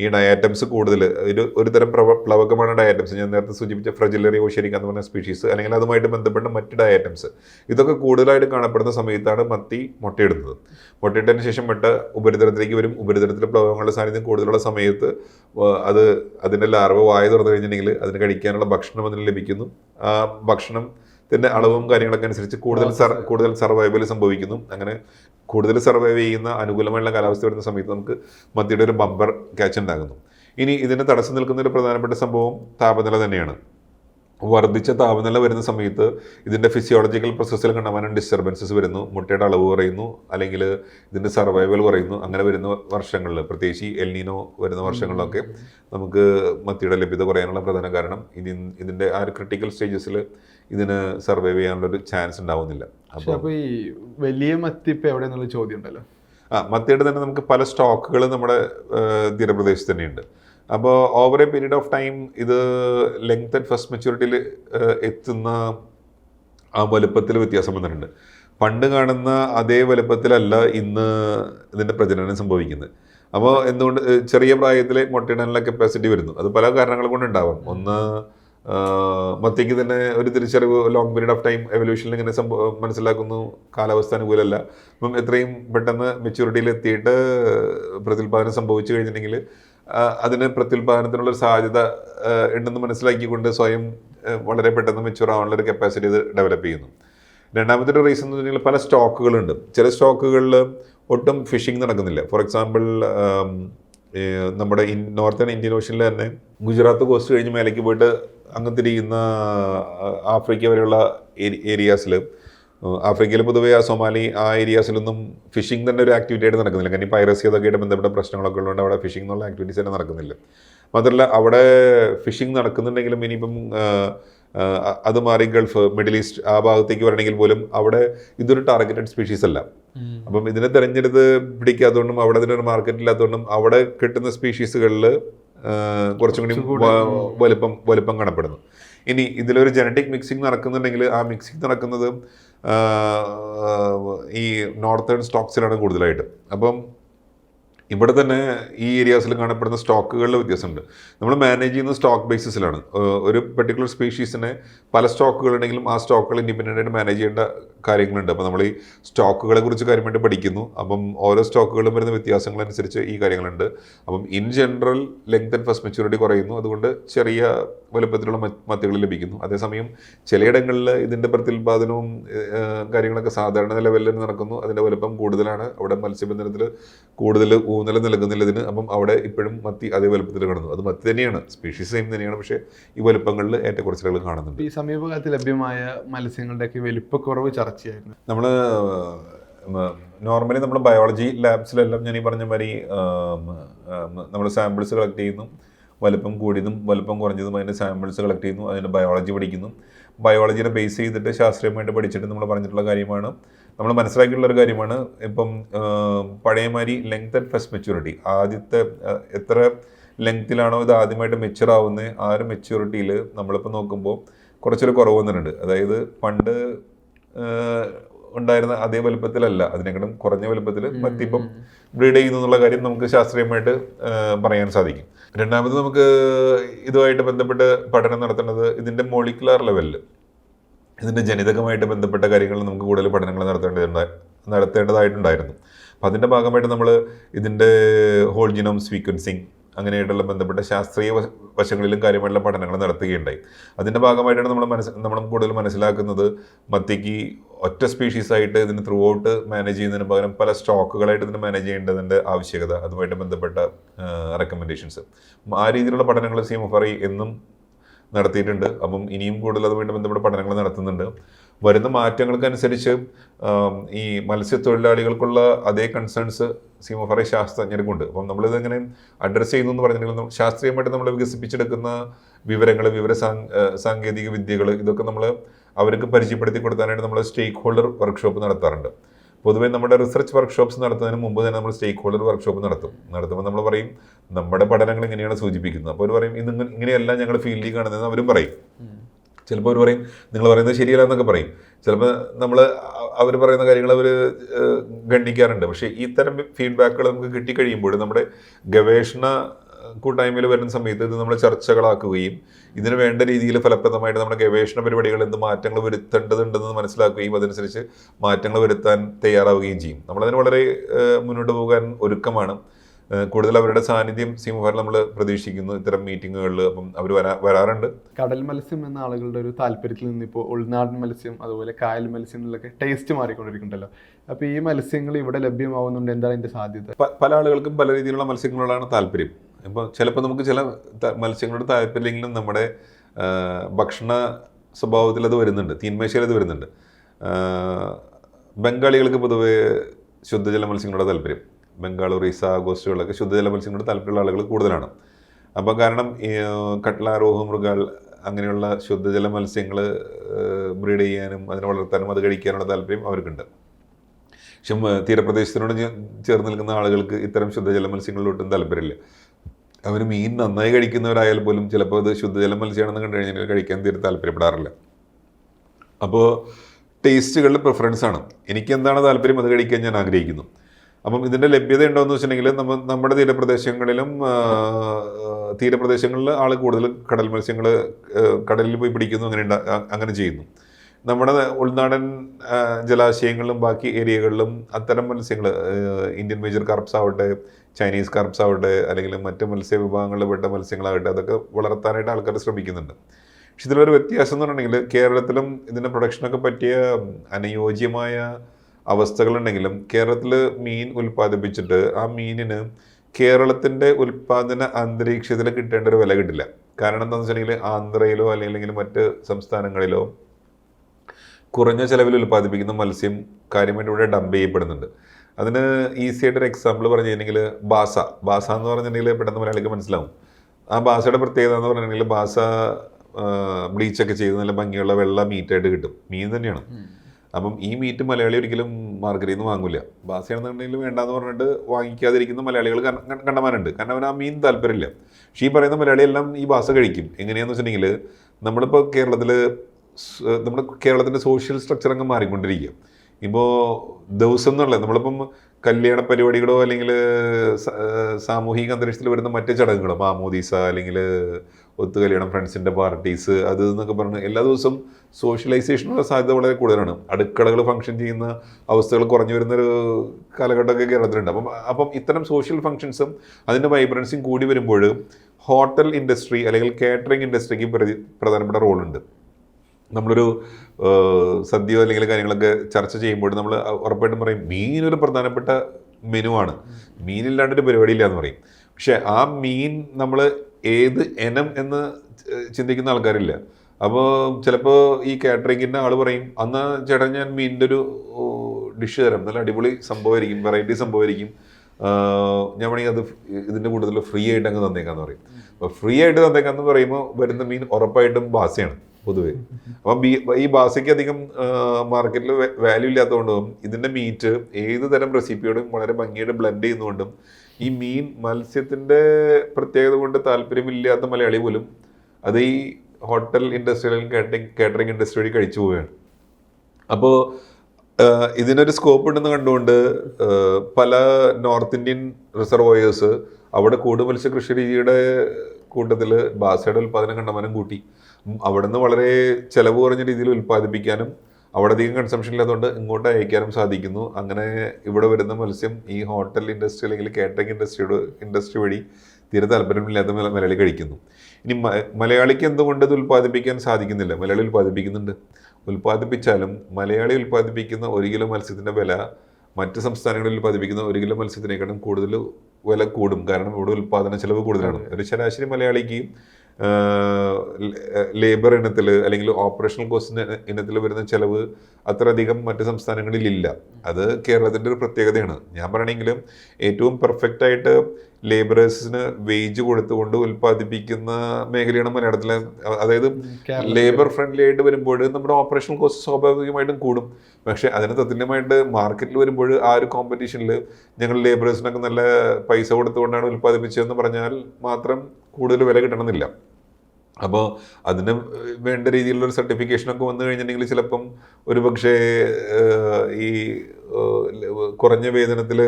S1: ഈ ഡയറ്റംസ് കൂടുതൽ ഒരു ഒരു തരം പ്ലവകമാണ് ഡയാറ്റംസ് ഞാൻ നേരത്തെ സൂചിപ്പിച്ച ഫ്രജിലറി ഓഷ്യരിക്ക എന്ന് പറഞ്ഞ സ്പീഷീസ് അല്ലെങ്കിൽ അതുമായിട്ട് ബന്ധപ്പെട്ട മറ്റ് ഡയറ്റംസ് ഇതൊക്കെ കൂടുതലായിട്ട് കാണപ്പെടുന്ന സമയത്താണ് മത്തി മുട്ടയിടുന്നത്. മുട്ടയിട്ടതിന് ശേഷം മുട്ട ഉപരിതലത്തിലേക്ക് വരും. ഉപരിതലത്തിലെ പ്ലവകങ്ങളുടെ സാന്നിധ്യം കൂടുതലുള്ള സമയത്ത് അത് അതിന്റെ ലാർവ വായ തുറന്നു കഴിഞ്ഞിട്ടുണ്ടെങ്കിൽ അതിന് കഴിക്കാനുള്ള ഭക്ഷണം അതിന് ലഭിക്കുന്നു. ആ ഭക്ഷണം ത്തിന്റെ അളവും കാര്യങ്ങളൊക്കെ അനുസരിച്ച് കൂടുതൽ സർ കൂടുതൽ സർവൈവൽ സംഭവിക്കുന്നു. അങ്ങനെ കൂടുതൽ സർവൈവ് ചെയ്യുന്ന അനുകൂലമായുള്ള കാലാവസ്ഥ വരുന്ന സമയത്ത് നമുക്ക് മത്തിയുടെ ഒരു ബമ്പർ ക്യാച്ച് ഉണ്ടാകുന്നു. ഇനി ഇതിന് തടസ്സം നിൽക്കുന്ന ഒരു പ്രധാനപ്പെട്ട സംഭവം താപനില തന്നെയാണ്. വർദ്ധിച്ച താപനില വരുന്ന സമയത്ത് ഇതിന്റെ ഫിസിയോളജിക്കൽ പ്രോസസ്സിൽ കണ്ടമാനം ഡിസ്റ്റർബൻസസ് വരുന്നു. മുട്ടയുടെ അളവ് കുറയുന്നു. അല്ലെങ്കിൽ ഇതിന്റെ സർവൈവൽ കുറയുന്നു. അങ്ങനെ വരുന്ന വർഷങ്ങളിൽ പ്രത്യേകിച്ച് ഈ എൽനിനോ വരുന്ന വർഷങ്ങളിലൊക്കെ നമുക്ക് മത്തിയുടെ ലഭ്യത കുറയാനുള്ള പ്രധാന കാരണം ഇതിൻ ഇതിന്റെ ആ ഒരു ക്രിട്ടിക്കൽ സ്റ്റേജസിൽ ഇതിന് സർവൈവ് ചെയ്യാനുള്ള ഒരു ചാൻസ് ഉണ്ടാവുന്നില്ല.
S2: അപ്പോൾ അപ്പൊ ഈ വലിയ മത്തി എവിടെ എവിടെയെന്നുള്ള ചോദ്യം ഉണ്ടല്ലോ
S1: ആ മത്തിയുടെ തന്നെ നമുക്ക് പല സ്റ്റോക്കുകൾ നമ്മുടെ തീരപ്രദേശത്ത് തന്നെയുണ്ട്. അപ്പോൾ over a period of time ഇത് ലെങ്ത് ആൻഡ് ഫസ്റ്റ് മെച്യൂരിറ്റിയിൽ എത്തുന്ന ആ വലുപ്പത്തിൽ വ്യത്യാസം വന്നിട്ടുണ്ട്. പണ്ട് കാണുന്ന അതേ വലുപ്പത്തിലല്ല ഇന്ന് ഇതിന്റെ പ്രജനനം സംഭവിക്കുന്നത്. അപ്പോൾ എന്തുകൊണ്ട് ചെറിയ പ്രായത്തിലെ മുട്ടയിടാനുള്ള കപ്പാസിറ്റി വരുന്നു. അത് പല കാരണങ്ങൾ കൊണ്ടുണ്ടാവാം. ഒന്ന് മത്തിക്ക് തന്നെ ഒരു തിരിച്ചറിവ് ലോങ് പീരീഡ് ഓഫ് ടൈം എവല്യൂഷനിൽ ഇങ്ങനെ സംഭവം മനസ്സിലാക്കുന്നു കാലാവസ്ഥ അനുകൂലമല്ല. അപ്പം എത്രയും പെട്ടെന്ന് മെച്യൂരിറ്റിയിൽ എത്തിയിട്ട് പ്രത്യുൽപാദനം സംഭവിച്ചു കഴിഞ്ഞിട്ടുണ്ടെങ്കിൽ അതിന് പ്രത്യുൽപാദനത്തിനുള്ള സാധ്യത ഉണ്ടെന്ന് മനസ്സിലാക്കിക്കൊണ്ട് സ്വയം വളരെ പെട്ടെന്ന് മെച്യൂർ ആവാനുള്ള ഒരു കപ്പാസിറ്റി ഇത് ഡെവലപ്പ് ചെയ്യുന്നു. രണ്ടാമത്തെ ഒരു റീസൺ എന്ന് വെച്ചിട്ടുണ്ടെങ്കിൽ പല സ്റ്റോക്കുകളുണ്ട്. ചില സ്റ്റോക്കുകളിൽ ഒട്ടും ഫിഷിംഗ് നടക്കുന്നില്ല. ഫോർ എക്സാമ്പിൾ നമ്മുടെ ഇൻ നോർത്തേൺ ഇന്ത്യൻ ഓഷനിൽ തന്നെ ഗുജറാത്ത് കോസ്റ്റ് കഴിഞ്ഞ് മേലേക്ക് പോയിട്ട് അങ്ങ് തിരിയുന്ന ആഫ്രിക്ക വരെയുള്ള ഏരിയാസിൽ ആഫ്രിക്കയിൽ പൊതുവേ ആ സൊമാലി ആ ഏരിയാസിലൊന്നും ഫിഷിംഗ് തന്നെ ഒരു ആക്ടിവിറ്റി ആയിട്ട് നടക്കുന്നില്ല. കാരണം ഈ പൈറസി അതൊക്കെ ആയിട്ട് ബന്ധപ്പെട്ട പ്രശ്നങ്ങളൊക്കെ ഉള്ളതുകൊണ്ട് അവിടെ ഫിഷിംഗ് എന്നുള്ള ആക്ടിവിറ്റീസ് തന്നെ നടക്കുന്നില്ല. മാത്രമല്ല അവിടെ ഫിഷിംഗ് നടക്കുന്നുണ്ടെങ്കിലും ഇനിയിപ്പം അത് മാറി ഗൾഫ് മിഡിൽ ഈസ്റ്റ് ആ ഭാഗത്തേക്ക് വരണമെങ്കിൽ പോലും അവിടെ ഇതൊരു ടാർഗറ്റഡ് സ്പീഷീസ് അല്ല. അപ്പം ഇതിനെ തെരഞ്ഞെടുത്ത് പിടിക്കാത്തതുകൊണ്ടും അവിടെ ഇതിനൊരു മാർക്കറ്റ് ഇല്ലാത്തതുകൊണ്ടും അവിടെ കിട്ടുന്ന സ്പീഷീസുകളിൽ കുറച്ചും കൂടി വലുപ്പം വലുപ്പം കാണപ്പെടുന്നു. ഇനി ഇതിലൊരു ജനറ്റിക് മിക്സിംഗ് നടക്കുന്നുണ്ടെങ്കിൽ ആ മിക്സിംഗ് നടക്കുന്നത് ഈ നോർത്തേൺ സ്റ്റോക്സിലാണ് കൂടുതലായിട്ട്. അപ്പം ഇവിടെ തന്നെ ഈ ഏരിയാസിൽ കാണപ്പെടുന്ന സ്റ്റോക്കുകളിൽ വ്യത്യാസമുണ്ട്. നമ്മൾ മാനേജ് ചെയ്യുന്ന സ്റ്റോക്ക് ബേസിസിലാണ് ഒരു പെർട്ടിക്കുലർ സ്പീഷീസിന് പല സ്റ്റോക്കുകൾ ഉണ്ടെങ്കിലും ആ സ്റ്റോക്കുകൾ ഇൻഡിപെൻഡന്റ് ആയിട്ട് മാനേജ് ചെയ്യേണ്ട കാര്യങ്ങളുണ്ട്. അപ്പോൾ നമ്മൾ ഈ സ്റ്റോക്കുകളെ കുറിച്ച് കാര്യമായിട്ട് പഠിക്കുന്നു. അപ്പം ഓരോ സ്റ്റോക്കുകളും വരുന്ന വ്യത്യാസങ്ങൾ അനുസരിച്ച് ഈ കാര്യങ്ങളുണ്ട്. അപ്പം in general length and first maturity കുറയുന്നു. അതുകൊണ്ട് ചെറിയ വലുപ്പത്തിലുള്ള മത്തുകൾ ലഭിക്കുന്നു. അതേസമയം ചിലയിടങ്ങളിൽ ഇതിന്റെ പ്രത്യുൽപാദനവും കാര്യങ്ങളൊക്കെ സാധാരണ തന്നെ നടക്കുന്നു. അതിന്റെ വലുപ്പം കൂടുതലാണ്. അവിടെ മത്സ്യബന്ധനത്തിൽ കൂടുതൽ ഊന്നൽ നൽകുന്നില്ല ഇതിന്. അപ്പം അവിടെ ഇപ്പോഴും മത്തി അതേ വലുപ്പത്തിൽ കാണുന്നു അത് മത്തി തന്നെയാണ്. സ്പീഷീസ് സെയിം തന്നെയാണ്. പക്ഷേ ഈ വലുപ്പങ്ങളിൽ ഏറ്റക്കുറച്ചിലുകൾ കാണുന്നുണ്ട്.
S2: ഈ സമീപകാലത്ത് ലഭ്യമായ മത്സ്യങ്ങളുടെയൊക്കെ വലിപ്പക്കുറവ് ചർച്ചയായിരുന്നു.
S1: നമ്മൾ നോർമലി നമ്മൾ ബയോളജി ലാബ്സിലെല്ലാം ഞാൻ ഈ പറഞ്ഞ മാതിരി നമ്മൾ സാമ്പിൾസ് കളക്ട് ചെയ്യുന്നു. വലുപ്പം കൂടിയതും വലുപ്പം കുറഞ്ഞതും അതിന്റെ സാമ്പിൾസ് കളക്ട് ചെയ്യുന്നു. അതിന്റെ ബയോളജി പഠിക്കുന്നു. ബയോളജിനെ ബേസ് ചെയ്തിട്ട് ശാസ്ത്രീയമായിട്ട് പഠിച്ചിട്ട് നമ്മൾ പറഞ്ഞിട്ടുള്ള കാര്യമാണ്. നമ്മൾ മനസ്സിലാക്കിയിട്ടുള്ള ഒരു കാര്യമാണ്. ഇപ്പം പഴയമാരി പഴയമാതിരി ലെങ്ത് ആൻഡ് ഫസ്റ്റ് മെച്യൂരിറ്റി ആദ്യത്തെ എത്ര ലെങ്ത്തിലാണോ ഇത് ആദ്യമായിട്ട് മെച്യൂർ ആവുന്നത് ആ ഒരു മെച്യൂരിറ്റിയിൽ നമ്മളിപ്പോൾ നോക്കുമ്പോൾ കുറച്ചൊരു കുറവ് വന്നിട്ടുണ്ട്. അതായത് പണ്ട് ഉണ്ടായിരുന്ന അതേ വലുപ്പത്തിലല്ല അതിനേക്കാളും കുറഞ്ഞ വലുപ്പത്തിൽ മറ്റിപ്പം ബ്രീഡ് ചെയ്യുന്നു എന്നുള്ള കാര്യം നമുക്ക് ശാസ്ത്രീയമായിട്ട് പറയാൻ സാധിക്കും. രണ്ടാമത് നമുക്ക് ഇതുമായിട്ട് ബന്ധപ്പെട്ട് പഠനം നടത്തേണ്ടത് ഇതിന്റെ മോളിക്കുലാർ ലെവലിൽ ഇതിന്റെ ജനിതകമായിട്ട് ബന്ധപ്പെട്ട കാര്യങ്ങൾ നമുക്ക് കൂടുതൽ പഠനങ്ങൾ നടത്തേണ്ടതുണ്ട് നടത്തേണ്ടതായിട്ടുണ്ടായിരുന്നു. അപ്പം അതിന്റെ ഭാഗമായിട്ട് നമ്മൾ ഇതിന്റെ ഹോൾ ജിനോം സീക്വൻസിങ് അങ്ങനെയായിട്ടുള്ള ബന്ധപ്പെട്ട ശാസ്ത്രീയ വശ- വശങ്ങളിലും കാര്യമായിട്ടുള്ള പഠനങ്ങൾ നടത്തുകയുണ്ടായി. അതിന്റെ ഭാഗമായിട്ടാണ് നമ്മൾ മനസ്സ് നമ്മൾ കൂടുതൽ മനസ്സിലാക്കുന്നത് മത്തിക്ക് ഒറ്റ സ്പീഷീസ് ആയിട്ട് ഇതിന് ത്രൂ ഔട്ട് മാനേജ് ചെയ്യുന്നതിന് പകരം പല സ്റ്റോക്കുകളായിട്ട് ഇതിന് മാനേജ് ചെയ്യേണ്ടതിന്റെ ആവശ്യകത അതുമായിട്ട് ബന്ധപ്പെട്ട റെക്കമെൻഡേഷൻസ് ആ രീതിയിലുള്ള പഠനങ്ങൾ സി എം എന്നും നടത്തിയിട്ടുണ്ട്. അപ്പം ഇനിയും കൂടുതൽ അതുമായിട്ട് ബന്ധപ്പെട്ട പഠനങ്ങൾ നടത്തുന്നുണ്ട്. വരുന്ന മാറ്റങ്ങൾക്കനുസരിച്ച് ഈ മത്സ്യത്തൊഴിലാളികൾക്കുള്ള അതേ കൺസേൺസ് സീമഫറ ശാസ്ത്രജ്ഞർക്കുണ്ട്. അപ്പം നമ്മളിത് എങ്ങനെ അഡ്രസ്സ് ചെയ്യുന്നു എന്ന് പറഞ്ഞിട്ടുണ്ടെങ്കിൽ ശാസ്ത്രീയമായിട്ട് നമ്മൾ വികസിപ്പിച്ചെടുക്കുന്ന വിവരങ്ങൾ വിവര സാങ്കേതിക വിദ്യകൾ ഇതൊക്കെ നമ്മൾ അവർക്ക് പരിചയപ്പെടുത്തി കൊടുക്കാനായിട്ട് നമ്മൾ സ്റ്റേക്ക് ഹോൾഡർ വർക്ക്ഷോപ്പ് നടത്താറുണ്ട്. പൊതുവെ നമ്മുടെ റിസർച്ച് വർക്ക്ഷോപ്പ്സ് നടത്തുന്നതിന് മുമ്പ് തന്നെ നമ്മൾ സ്റ്റേക്ക് ഹോൾഡർ വർക്ക്ഷോപ്പ് നടത്തും. നടത്തുമ്പോൾ നമ്മൾ പറയും നമ്മുടെ പഠനങ്ങൾ ഇങ്ങനെയാണ് സൂചിപ്പിക്കുന്നത്. അപ്പോൾ അവർ പറയും ഇത് ഇങ്ങനെയല്ല ഞങ്ങൾ ഫീൽഡിൽ കാണുന്നതെന്ന് അവരും പറയും. ചിലപ്പോൾ അവർ പറയും നിങ്ങൾ പറയുന്നത് ശരിയല്ല എന്നൊക്കെ പറയും. ചിലപ്പോൾ നമ്മൾ അവർ പറയുന്ന കാര്യങ്ങൾ അവർ ഖണ്ഡിക്കാറുണ്ട്. പക്ഷേ ഇത്തരം ഫീഡ്ബാക്കുകൾ നമുക്ക് കിട്ടിക്കഴിയുമ്പോൾ നമ്മുടെ ഗവേഷണ കൂട്ടായ്മയിൽ വരുന്ന സമയത്ത് ഇത് നമ്മൾ ചർച്ചകളാക്കുകയും ഇതിന് വേണ്ട രീതിയിൽ ഫലപ്രദമായിട്ട് നമ്മുടെ ഗവേഷണ പരിപാടികൾ എന്ത് മാറ്റങ്ങൾ വരുത്തേണ്ടതുണ്ടെന്ന് മനസ്സിലാക്കുകയും അതനുസരിച്ച് മാറ്റങ്ങൾ വരുത്താൻ തയ്യാറാവുകയും ചെയ്യും. നമ്മളതിന് വളരെ മുന്നോട്ട് പോകാൻ ഒരുക്കമാണ്. കൂടുതൽ അവരുടെ സാന്നിധ്യം സിംഹഭാരം നമ്മൾ പ്രതീക്ഷിക്കുന്നു. ഇത്തരം മീറ്റിങ്ങുകളിൽ അപ്പം അവർ വരാ വരാറുണ്ട്.
S2: കടൽ മത്സ്യം എന്ന ആളുകളുടെ ഒരു താല്പര്യത്തിൽ നിന്ന് ഇപ്പോൾ ഉൾനാടൻ മത്സ്യം അതുപോലെ കായൽ മത്സ്യം എന്നൊക്കെ ടേസ്റ്റ് മാറിക്കൊണ്ടിരിക്കുന്നുണ്ടല്ലോ. അപ്പോൾ ഈ മത്സ്യങ്ങൾ ഇവിടെ ലഭ്യമാവുന്നുണ്ട്. എന്താണ് അതിന്റെ സാധ്യത?
S1: പല ആളുകൾക്കും പല രീതിയിലുള്ള മത്സ്യങ്ങളോടാണ് താല്പര്യം. ഇപ്പോൾ ചിലപ്പോൾ നമുക്ക് ചില മത്സ്യങ്ങളുടെ താല്പര്യമെങ്കിലും താല്പര്യമില്ലെങ്കിലും നമ്മുടെ ഭക്ഷണ സ്വഭാവത്തിൽ അത് വരുന്നുണ്ട്. തീന്മേശയിൽ അത് വരുന്നുണ്ട്. ബംഗാളികൾക്ക് പൊതുവേ ശുദ്ധജല മത്സ്യങ്ങളുടെ താല്പര്യം. ബംഗാൾ ഒറീസ ആഗോസ്റ്റുകളൊക്കെ ശുദ്ധജല മത്സ്യങ്ങളോട് താല്പര്യമുള്ള ആളുകൾ കൂടുതലാണ്. അപ്പോൾ കാരണം കട്ല റോഹു അങ്ങനെയുള്ള ശുദ്ധജല മത്സ്യങ്ങൾ ബ്രീഡ് ചെയ്യാനും അതിനെ വളർത്താനും അത് കഴിക്കാനുള്ള താല്പര്യം അവർക്കുണ്ട്. പക്ഷെ തീരപ്രദേശത്തിനോട് ചേർന്ന് നിൽക്കുന്ന ആളുകൾക്ക് ഇത്തരം ശുദ്ധജല മത്സ്യങ്ങളിലൊട്ടും താല്പര്യമില്ല. അവർ മീൻ നന്നായി കഴിക്കുന്നവരായാൽ പോലും ചിലപ്പോൾ അത് ശുദ്ധജല മത്സ്യമാണെന്ന് കണ്ടു കഴിഞ്ഞാൽ കഴിക്കാൻ തീരെ താല്പര്യപ്പെടാറില്ല. അപ്പോൾ ടേസ്റ്റുകളുടെ പ്രിഫറൻസ് ആണ്. എനിക്ക് എന്താണ് താല്പര്യം അത് കഴിക്കാൻ ഞാൻ ആഗ്രഹിക്കുന്നു. അപ്പം ഇതിന്റെ ലഭ്യത ഉണ്ടോ എന്ന് വെച്ചിട്ടുണ്ടെങ്കിൽ നമ്മ നമ്മുടെ തീരപ്രദേശങ്ങളിലും തീരപ്രദേശങ്ങളിൽ ആൾ കൂടുതൽ കടൽ മത്സ്യങ്ങൾ കടലിൽ പോയി പിടിക്കുന്നു അങ്ങനെ അങ്ങനെ ചെയ്യുന്നു. നമ്മുടെ ഉൾനാടൻ ജലാശയങ്ങളിലും ബാക്കി ഏരിയകളിലും അത്തരം മത്സ്യങ്ങൾ ഇന്ത്യൻ മേജർ കാർപ്സ് ആവട്ടെ ചൈനീസ് കാർപ്സ് ആവട്ടെ അല്ലെങ്കിൽ മറ്റ് മത്സ്യ വിഭാഗങ്ങളിൽ പെട്ട മത്സ്യങ്ങളാവട്ടെ അതൊക്കെ വളർത്താനായിട്ട് ആൾക്കാർ ശ്രമിക്കുന്നുണ്ട്. പക്ഷെ ഇതിലൊരു വ്യത്യാസം എന്ന് പറഞ്ഞിട്ടുണ്ടെങ്കിൽ കേരളത്തിലും ഇതിന്റെ പ്രൊഡക്ഷനൊക്കെ പറ്റിയ അനുയോജ്യമായ അവസ്ഥകളുണ്ടെങ്കിലും കേരളത്തിൽ മീൻ ഉൽപ്പാദിപ്പിച്ചിട്ട് ആ മീനിന് കേരളത്തിന്റെ ഉൽപ്പാദന അന്തരീക്ഷത്തിൽ കിട്ടേണ്ട ഒരു വില കിട്ടില്ല. കാരണം എന്താണെന്ന് വെച്ചിട്ടുണ്ടെങ്കിൽ ആന്ധ്രയിലോ അല്ലെങ്കിൽ മറ്റ് സംസ്ഥാനങ്ങളിലോ കുറഞ്ഞ ചെലവിൽ ഉൽപ്പാദിപ്പിക്കുന്ന മത്സ്യം കാര്യമായിട്ട് ഇവിടെ ഡംപ് ചെയ്യപ്പെടുന്നുണ്ട്. അതിന് ഈസി ആയിട്ടൊരു എക്സാമ്പിൾ പറഞ്ഞു കഴിഞ്ഞിട്ടുണ്ടെങ്കിൽ ബാസ. ബാസ എന്ന് പറഞ്ഞിട്ടുണ്ടെങ്കിൽ പെട്ടെന്ന് മലയാളിക്ക് മനസ്സിലാവും. ആ ബാസയുടെ പ്രത്യേകത എന്ന് പറഞ്ഞിട്ടുണ്ടെങ്കിൽ ബാസ ബ്ലീച്ചൊക്കെ ചെയ്ത് നല്ല ഭംഗിയുള്ള വെള്ള മീറ്റായിട്ട് കിട്ടും. മീൻ തന്നെയാണ്. അപ്പം ഈ മീറ്റ് മലയാളി ഒരിക്കലും മാർക്കറ്റിൽ നിന്ന് വാങ്ങില്ല ബാസിയാണെന്നുണ്ടെങ്കിൽ വേണ്ടാന്ന് പറഞ്ഞിട്ട് വാങ്ങിക്കാതിരിക്കുന്ന മലയാളികൾ കണ്ട- കണ്ട- കണ്ടമാനുണ്ട്. കാരണം അവൻ ആ മീൻ താല്പര്യമില്ല. പക്ഷേ ഈ പറയുന്ന മലയാളി എല്ലാം ഈ ബാസ കഴിക്കും. എങ്ങനെയാന്ന് വെച്ചിട്ടുണ്ടെങ്കിൽ നമ്മളിപ്പോൾ കേരളത്തിൽ നമ്മുടെ കേരളത്തിന്റെ സോഷ്യൽ സ്ട്രക്ചർ അങ്ങ് മാറിക്കൊണ്ടിരിക്കുക ഇപ്പോൾ ദിവസം എന്നുള്ള നമ്മളിപ്പം കല്യാണ പരിപാടികളോ അല്ലെങ്കിൽ സാമൂഹിക അന്തരീക്ഷത്തിൽ വരുന്ന മറ്റ് ചടങ്ങുകളോ മാമോദീസ അല്ലെങ്കിൽ ഒത്തുകല്യാണം ഫ്രണ്ട്സിന്റെ പാർട്ടീസ് അത് എന്നൊക്കെ പറഞ്ഞ് എല്ലാ ദിവസവും സോഷ്യലൈസേഷനുള്ള സാധ്യത വളരെ കൂടുതലാണ്. അടുക്കളകൾ ഫങ്ഷൻ ചെയ്യുന്ന അവസ്ഥകൾ കുറഞ്ഞു വരുന്നൊരു കാലഘട്ടമൊക്കെ കേരളത്തിലുണ്ട്. അപ്പം അപ്പം ഇത്തരം സോഷ്യൽ ഫങ്ഷൻസും അതിന്റെ വൈബ്രൻസിയും കൂടി വരുമ്പോൾ ഹോട്ടൽ ഇൻഡസ്ട്രി അല്ലെങ്കിൽ കാറ്ററിംഗ് ഇൻഡസ്ട്രിക്ക് പ്രധാനപ്പെട്ട റോളുണ്ട് നമ്മളൊരു സദ്യ അല്ലെങ്കിൽ കാര്യങ്ങളൊക്കെ ചർച്ച ചെയ്യുമ്പോൾ നമ്മൾ ഉറപ്പായിട്ടും പറയും മീനൊരു പ്രധാനപ്പെട്ട മെനു ആണ്. മീനില്ലാണ്ടൊരു പരിപാടിയില്ല എന്ന് പറയും. പക്ഷേ ആ മീൻ നമ്മൾ ഏത് ഇനം എന്ന് ചിന്തിക്കുന്ന ആൾക്കാരില്ല. അപ്പോൾ ചിലപ്പോൾ ഈ കാറ്ററിങ്ങിന്റെ ആൾ പറയും അന്ന് ചേട്ടൻ ഞാൻ മീനിന്റെ ഒരു ഡിഷ് തരാം. നല്ല അടിപൊളി സംഭവമായിരിക്കും വെറൈറ്റി സംഭവമായിരിക്കും. ഞാൻ വേണമെങ്കിൽ അത് ഇതിന്റെ കൂടുതൽ ഫ്രീ ആയിട്ട് അങ്ങ് തന്നേക്കാന്ന് പറയും. അപ്പോൾ ഫ്രീ ആയിട്ട് തന്നേക്കാന്ന് പറയുമ്പോൾ വരുന്ന മീൻ ഉറപ്പായിട്ടും ബാസയാണ് പൊതുവേ. അപ്പം ഈ ബാസയ്ക്ക് അധികം മാർക്കറ്റിൽ വാല്യൂ ഇല്ലാത്തതുകൊണ്ടും ഇതിന്റെ മീറ്റ് ഏത് തരം റെസിപ്പിയോടും വളരെ ഭംഗിയായിട്ട് ബ്ലെൻഡ് ചെയ്യുന്നതുകൊണ്ടും ഈ മീൻ മത്സ്യത്തിന്റെ പ്രത്യേകത കൊണ്ട് താല്പര്യമില്ലാത്ത മലയാളി പോലും അത് ഈ ഹോട്ടൽ ഇൻഡസ്ട്രി അല്ലെങ്കിൽ കാറ്ററിംഗ് കാറ്ററിംഗ് ഇൻഡസ്ട്രി വഴി കഴിച്ചു പോവുകയാണ്. അപ്പോൾ ഇതിനൊരു സ്കോപ്പ് ഉണ്ടെന്ന് കണ്ടുകൊണ്ട് പല നോർത്ത് ഇന്ത്യൻ റിസർവോയേഴ്സ് അവിടെ കൂട് മത്സ്യ കൃഷി രീതിയുടെ കൂട്ടത്തിൽ ബാസയുടെ ഉൽപ്പാദനം കണ്ടമാനം കൂട്ടി. അവിടുന്ന് വളരെ ചെലവ് കുറഞ്ഞ രീതിയിൽ ഉൽപ്പാദിപ്പിക്കാനും അവിടെ അധികം കൺസംഷൻ ഇല്ലാത്തതുകൊണ്ട് ഇങ്ങോട്ട് അയക്കാനും സാധിക്കുന്നു. അങ്ങനെ ഇവിടെ വരുന്ന മത്സ്യം ഈ ഹോട്ടൽ ഇൻഡസ്ട്രി അല്ലെങ്കിൽ കാറ്ററിംഗ് ഇൻഡസ്ട്രിയുടെ ഇൻഡസ്ട്രി വഴി തീരെ താല്പര്യമില്ലാത്ത മല- മലയാളി കഴിക്കുന്നു. ഇനി മലയാളിക്ക് എന്തുകൊണ്ട് ഇത് ഉൽപ്പാദിപ്പിക്കാൻ സാധിക്കുന്നില്ല? മലയാളി ഉൽപ്പാദിപ്പിക്കുന്നുണ്ട്. ഉൽപ്പാദിപ്പിച്ചാലും മലയാളി ഉൽപ്പാദിപ്പിക്കുന്ന ഒരു കിലോ മത്സ്യത്തിന്റെ വില മറ്റ് സംസ്ഥാനങ്ങളിൽ ഉൽപ്പാദിപ്പിക്കുന്ന ഒരു കിലോ മത്സ്യത്തിനേക്കാളും കൂടുതൽ വില കൂടും. കാരണം ഇവിടെ ഉൽപ്പാദന ചെലവ് കൂടുതലാണ്. ഒരു ശരാശരി മലയാളിക്ക് ലേബർ ഇനത്തിൽ അല്ലെങ്കിൽ ഓപ്പറേഷണൽ കോസ്റ്റിന്റെ ഇനത്തിൽ വരുന്ന ചെലവ് അത്രയധികം മറ്റ് സംസ്ഥാനങ്ങളിൽ ഇല്ല അത് കേരളത്തിന്റെ ഒരു പ്രത്യേകതയാണ്. ഞാൻ പറയണെങ്കിലും ഏറ്റവും പെർഫെക്റ്റ് ആയിട്ട് ലേബറേഴ്സിന് വേജ് കൊടുത്തുകൊണ്ട് ഉൽപ്പാദിപ്പിക്കുന്ന മേഖലയാണ് മലയാളത്തിലെ അതായത് ലേബർ ഫ്രണ്ട്ലി ആയിട്ട് വരുമ്പോൾ നമ്മുടെ ഓപ്പറേഷണൽ കോസ്റ്റ് സ്വാഭാവികമായിട്ടും കൂടും. പക്ഷേ അതിന് തത്തുല്യമായിട്ട് മാർക്കറ്റിൽ വരുമ്പോൾ ആ ഒരു കോമ്പറ്റീഷനിൽ ഞങ്ങൾ ലേബറേഴ്സിനൊക്കെ നല്ല പൈസ കൊടുത്തുകൊണ്ടാണ് ഉൽപ്പാദിപ്പിച്ചതെന്ന് പറഞ്ഞാൽ മാത്രം കൂടുതൽ വില കിട്ടണമെന്നില്ല. അപ്പോൾ അതിന് വേണ്ട രീതിയിലുള്ള ഒരു സർട്ടിഫിക്കേഷനൊക്കെ വന്നു കഴിഞ്ഞിട്ടുണ്ടെങ്കിൽ ചിലപ്പം ഒരു പക്ഷേ ഈ കുറഞ്ഞ വേതനത്തിൽ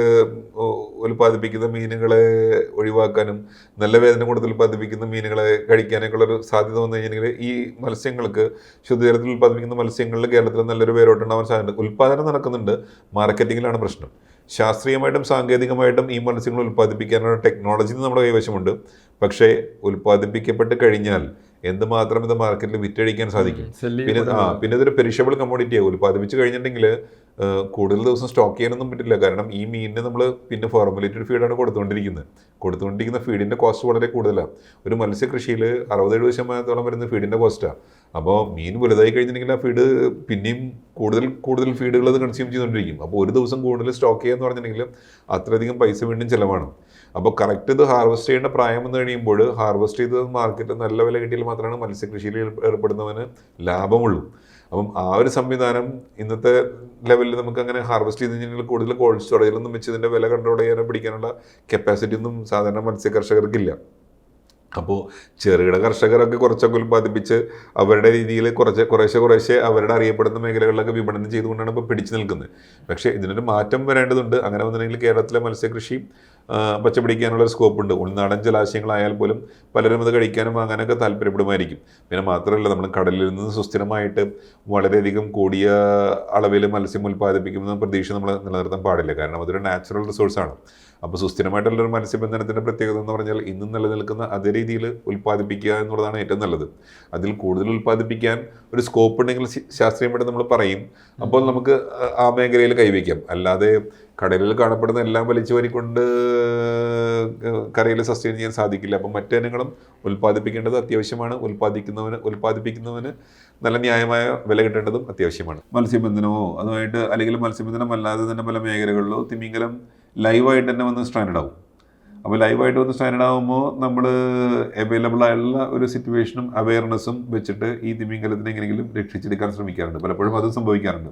S1: ഉൽപ്പാദിപ്പിക്കുന്ന മീനുകളെ ഒഴിവാക്കാനും നല്ല വേതനം കൊടുത്ത് ഉൽപ്പാദിപ്പിക്കുന്ന മീനുകളെ കഴിക്കാനൊക്കെ ഉള്ളൊരു സാധ്യത വന്നു കഴിഞ്ഞിട്ടുണ്ടെങ്കിൽ ഈ മത്സ്യങ്ങൾക്ക് ശുദ്ധജലത്തിൽ ഉൽപ്പാദിപ്പിക്കുന്ന മത്സ്യങ്ങളിൽ കേരളത്തിൽ നല്ലൊരു പേരോട്ടുണ്ടാവാൻ സാധ്യത ഉൽപ്പാദനം നടക്കുന്നുണ്ട്. മാർക്കറ്റിങ്ങിലാണ് പ്രശ്നം. ശാസ്ത്രീയമായിട്ടും സാങ്കേതികമായിട്ടും ഈ മത്സ്യങ്ങൾ ഉൽപ്പാദിപ്പിക്കാനുള്ള ടെക്നോളജി നമ്മുടെ കൈവശമുണ്ട്. പക്ഷേ ഉൽപ്പാദിപ്പിക്കപ്പെട്ട് കഴിഞ്ഞാൽ എന്തുമാത്രം ഇത് മാർക്കറ്റിൽ വിറ്റഴിക്കാൻ സാധിക്കും? പിന്നെ ആ പിന്നെ ഇതൊരു പെരിഷബിൾ കമ്മോഡിറ്റിയാണ് ഉൽപ്പാദിപ്പിച്ച് കഴിഞ്ഞിട്ടുണ്ടെങ്കിൽ കൂടുതൽ ദിവസം സ്റ്റോക്ക് ചെയ്യാനൊന്നും പറ്റില്ല. കാരണം ഈ മീനിന് നമ്മൾ പിന്നെ ഫോർമുലേറ്റഡ് ഫീഡാണ് കൊടുത്തുകൊണ്ടിരിക്കുന്നത്. കൊടുത്തുകൊണ്ടിരിക്കുന്ന ഫീഡിന്റെ കോസ്റ്റ് വളരെ കൂടുതലാണ് ഒരു മത്സ്യകൃഷിയിൽ അറുപത് എഴുപത് ശതമാനത്തോളം വരുന്ന ഫീഡിന്റെ കോസ്റ്റാണ് അപ്പോൾ മീൻ വലുതായി കഴിഞ്ഞിട്ടുണ്ടെങ്കിൽ ആ ഫീഡ് പിന്നെയും കൂടുതൽ കൂടുതൽ ഫീഡുകൾ അത് കൺസ്യൂം ചെയ്തുകൊണ്ടിരിക്കും. അപ്പോൾ ഒരു ദിവസം കൂടുതൽ സ്റ്റോക്ക് ചെയ്യുക എന്ന് പറഞ്ഞിട്ടുണ്ടെങ്കിൽ അത്രയധികം പൈസ വീണ്ടും ചിലവാണ്. അപ്പോൾ കറക്റ്റ് ഇത് ഹാർവെസ്റ്റ് ചെയ്യേണ്ട പ്രായം എന്ന് കഴിയുമ്പോൾ ഹാർവെസ്റ്റ് ചെയ്ത് മാർക്കറ്റിൽ നല്ല വില കിട്ടിയാൽ മാത്രമാണ് മത്സ്യകൃഷിയിൽ ഏർപ്പെടുന്നവന് ലാഭമുള്ളൂ. അപ്പം ആ ഒരു സംവിധാനം ഇന്നത്തെ ലെവലിൽ നമുക്ക് അങ്ങനെ ഹാർവെസ്റ്റ് ചെയ്ത് കഴിഞ്ഞാൽ കൂടുതൽ കോൾഡ് സ്റ്റോറേജിലൊന്നും വെച്ച് ഇതിന്റെ വില കൺട്രോൾ ചെയ്യാനോ പിടിക്കാനുള്ള കപ്പാസിറ്റി ഒന്നും സാധാരണ മത്സ്യ കർഷകർക്കില്ല. അപ്പോൾ ചെറുകിട കർഷകരൊക്കെ കുറച്ചൊക്കെ ഉൽപ്പാദിപ്പിച്ച് അവരുടെ രീതിയിൽ കുറച്ച് കുറേശ്ശെ കുറേശ്ശെ അവരുടെ അറിയപ്പെടുന്ന മേഖലകളിലൊക്കെ വിപണനം ചെയ്തുകൊണ്ടാണ് ഇപ്പോൾ പിടിച്ചു നിൽക്കുന്നത്. പക്ഷേ ഇതിനൊരു മാറ്റം വരേണ്ടതുണ്ട്. അങ്ങനെ വന്നിട്ടുണ്ടെങ്കിൽ കേരളത്തിലെ മത്സ്യകൃഷി പച്ചപിടിക്കാനുള്ള സ്കോപ്പ് ഉണ്ട് ഉൾനാടൻ ജലാശയങ്ങളായാൽ പോലും പലരും അത് കഴിക്കാനും വാങ്ങാനൊക്കെ താല്പര്യപ്പെടുമായിരിക്കും. പിന്നെ മാത്രമല്ല നമ്മൾ കടലിൽ നിന്ന് സുസ്ഥിരമായിട്ട് വളരെയധികം കൂടിയ അളവിൽ മത്സ്യം ഉൽപ്പാദിപ്പിക്കുമെന്ന പ്രതീക്ഷ നമ്മൾ നിലനിർത്താൻ പാടില്ല. കാരണം അതൊരു നാച്ചുറൽ റിസോഴ്സാണ് അപ്പോൾ സുസ്ഥിരമായിട്ടുള്ള ഒരു മത്സ്യബന്ധനത്തിന്റെ പ്രത്യേകത എന്ന് പറഞ്ഞാൽ ഇന്നും നിലനിൽക്കുന്ന അതേ രീതിയിൽ ഉൽപ്പാദിപ്പിക്കുക എന്നുള്ളതാണ് ഏറ്റവും നല്ലത്. അതിൽ കൂടുതൽ ഉൽപ്പാദിപ്പിക്കാൻ ഒരു സ്കോപ്പ് ഉണ്ടെങ്കിൽ ശാസ്ത്രീയമായിട്ട് നമ്മൾ പറയും. അപ്പോൾ നമുക്ക് ആ- മേഖലയിൽ കൈവയ്ക്കാം. അല്ലാതെ കടലിൽ കാണപ്പെടുന്ന എല്ലാം വലിച്ചു വരിക്കൊണ്ട് കരയിൽ സസ്റ്റെയിൻ ചെയ്യാൻ സാധിക്കില്ല. അപ്പം മറ്റിനങ്ങളും ഉൽപ്പാദിപ്പിക്കേണ്ടത് അത്യാവശ്യമാണ്. ഉൽപ്പാദിക്കുന്നവന് ഉൽപ്പാദിപ്പിക്കുന്നവന് നല്ല ന്യായമായ വില കിട്ടേണ്ടതും അത്യാവശ്യമാണ്. മത്സ്യബന്ധനമോ അതുമായിട്ട് അല്ലെങ്കിൽ മത്സ്യബന്ധനം അല്ലാതെ തന്നെ പല മേഖലകളിലോ തിമിംഗലം ലൈവായിട്ട് തന്നെ വന്ന് സ്റ്റാൻഡേർഡ് ആവും. അപ്പോൾ ലൈവായിട്ട് വന്ന് സ്റ്റാൻഡേർഡ് ആകുമ്പോൾ നമ്മൾ അവൈലബിൾ ആയുള്ള ഒരു സിറ്റുവേഷനും അവയർനെസ്സും വെച്ചിട്ട് ഈ തിമിംഗലത്തിനെ എങ്ങനെയെങ്കിലും രക്ഷിച്ചെടുക്കാൻ ശ്രമിക്കാറുണ്ട്. പലപ്പോഴും അതും സംഭവിക്കാറുണ്ട്.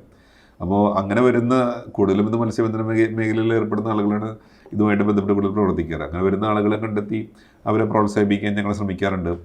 S1: അപ്പോൾ അങ്ങനെ വരുന്ന കൂടുതലും ഇത് മത്സ്യബന്ധന മേഖ- മേഖലയിൽ ഏർപ്പെടുന്ന ആളുകളാണ് ഇതുമായിട്ട് ബന്ധപ്പെട്ട് കൂടുതൽ പ്രവർത്തിക്കാറ്. അങ്ങനെ വരുന്ന ആളുകളെ കണ്ടെത്തി അവരെ പ്രോത്സാഹിപ്പിക്കാൻ ഞങ്ങൾ ശ്രമിക്കാറുണ്ട്.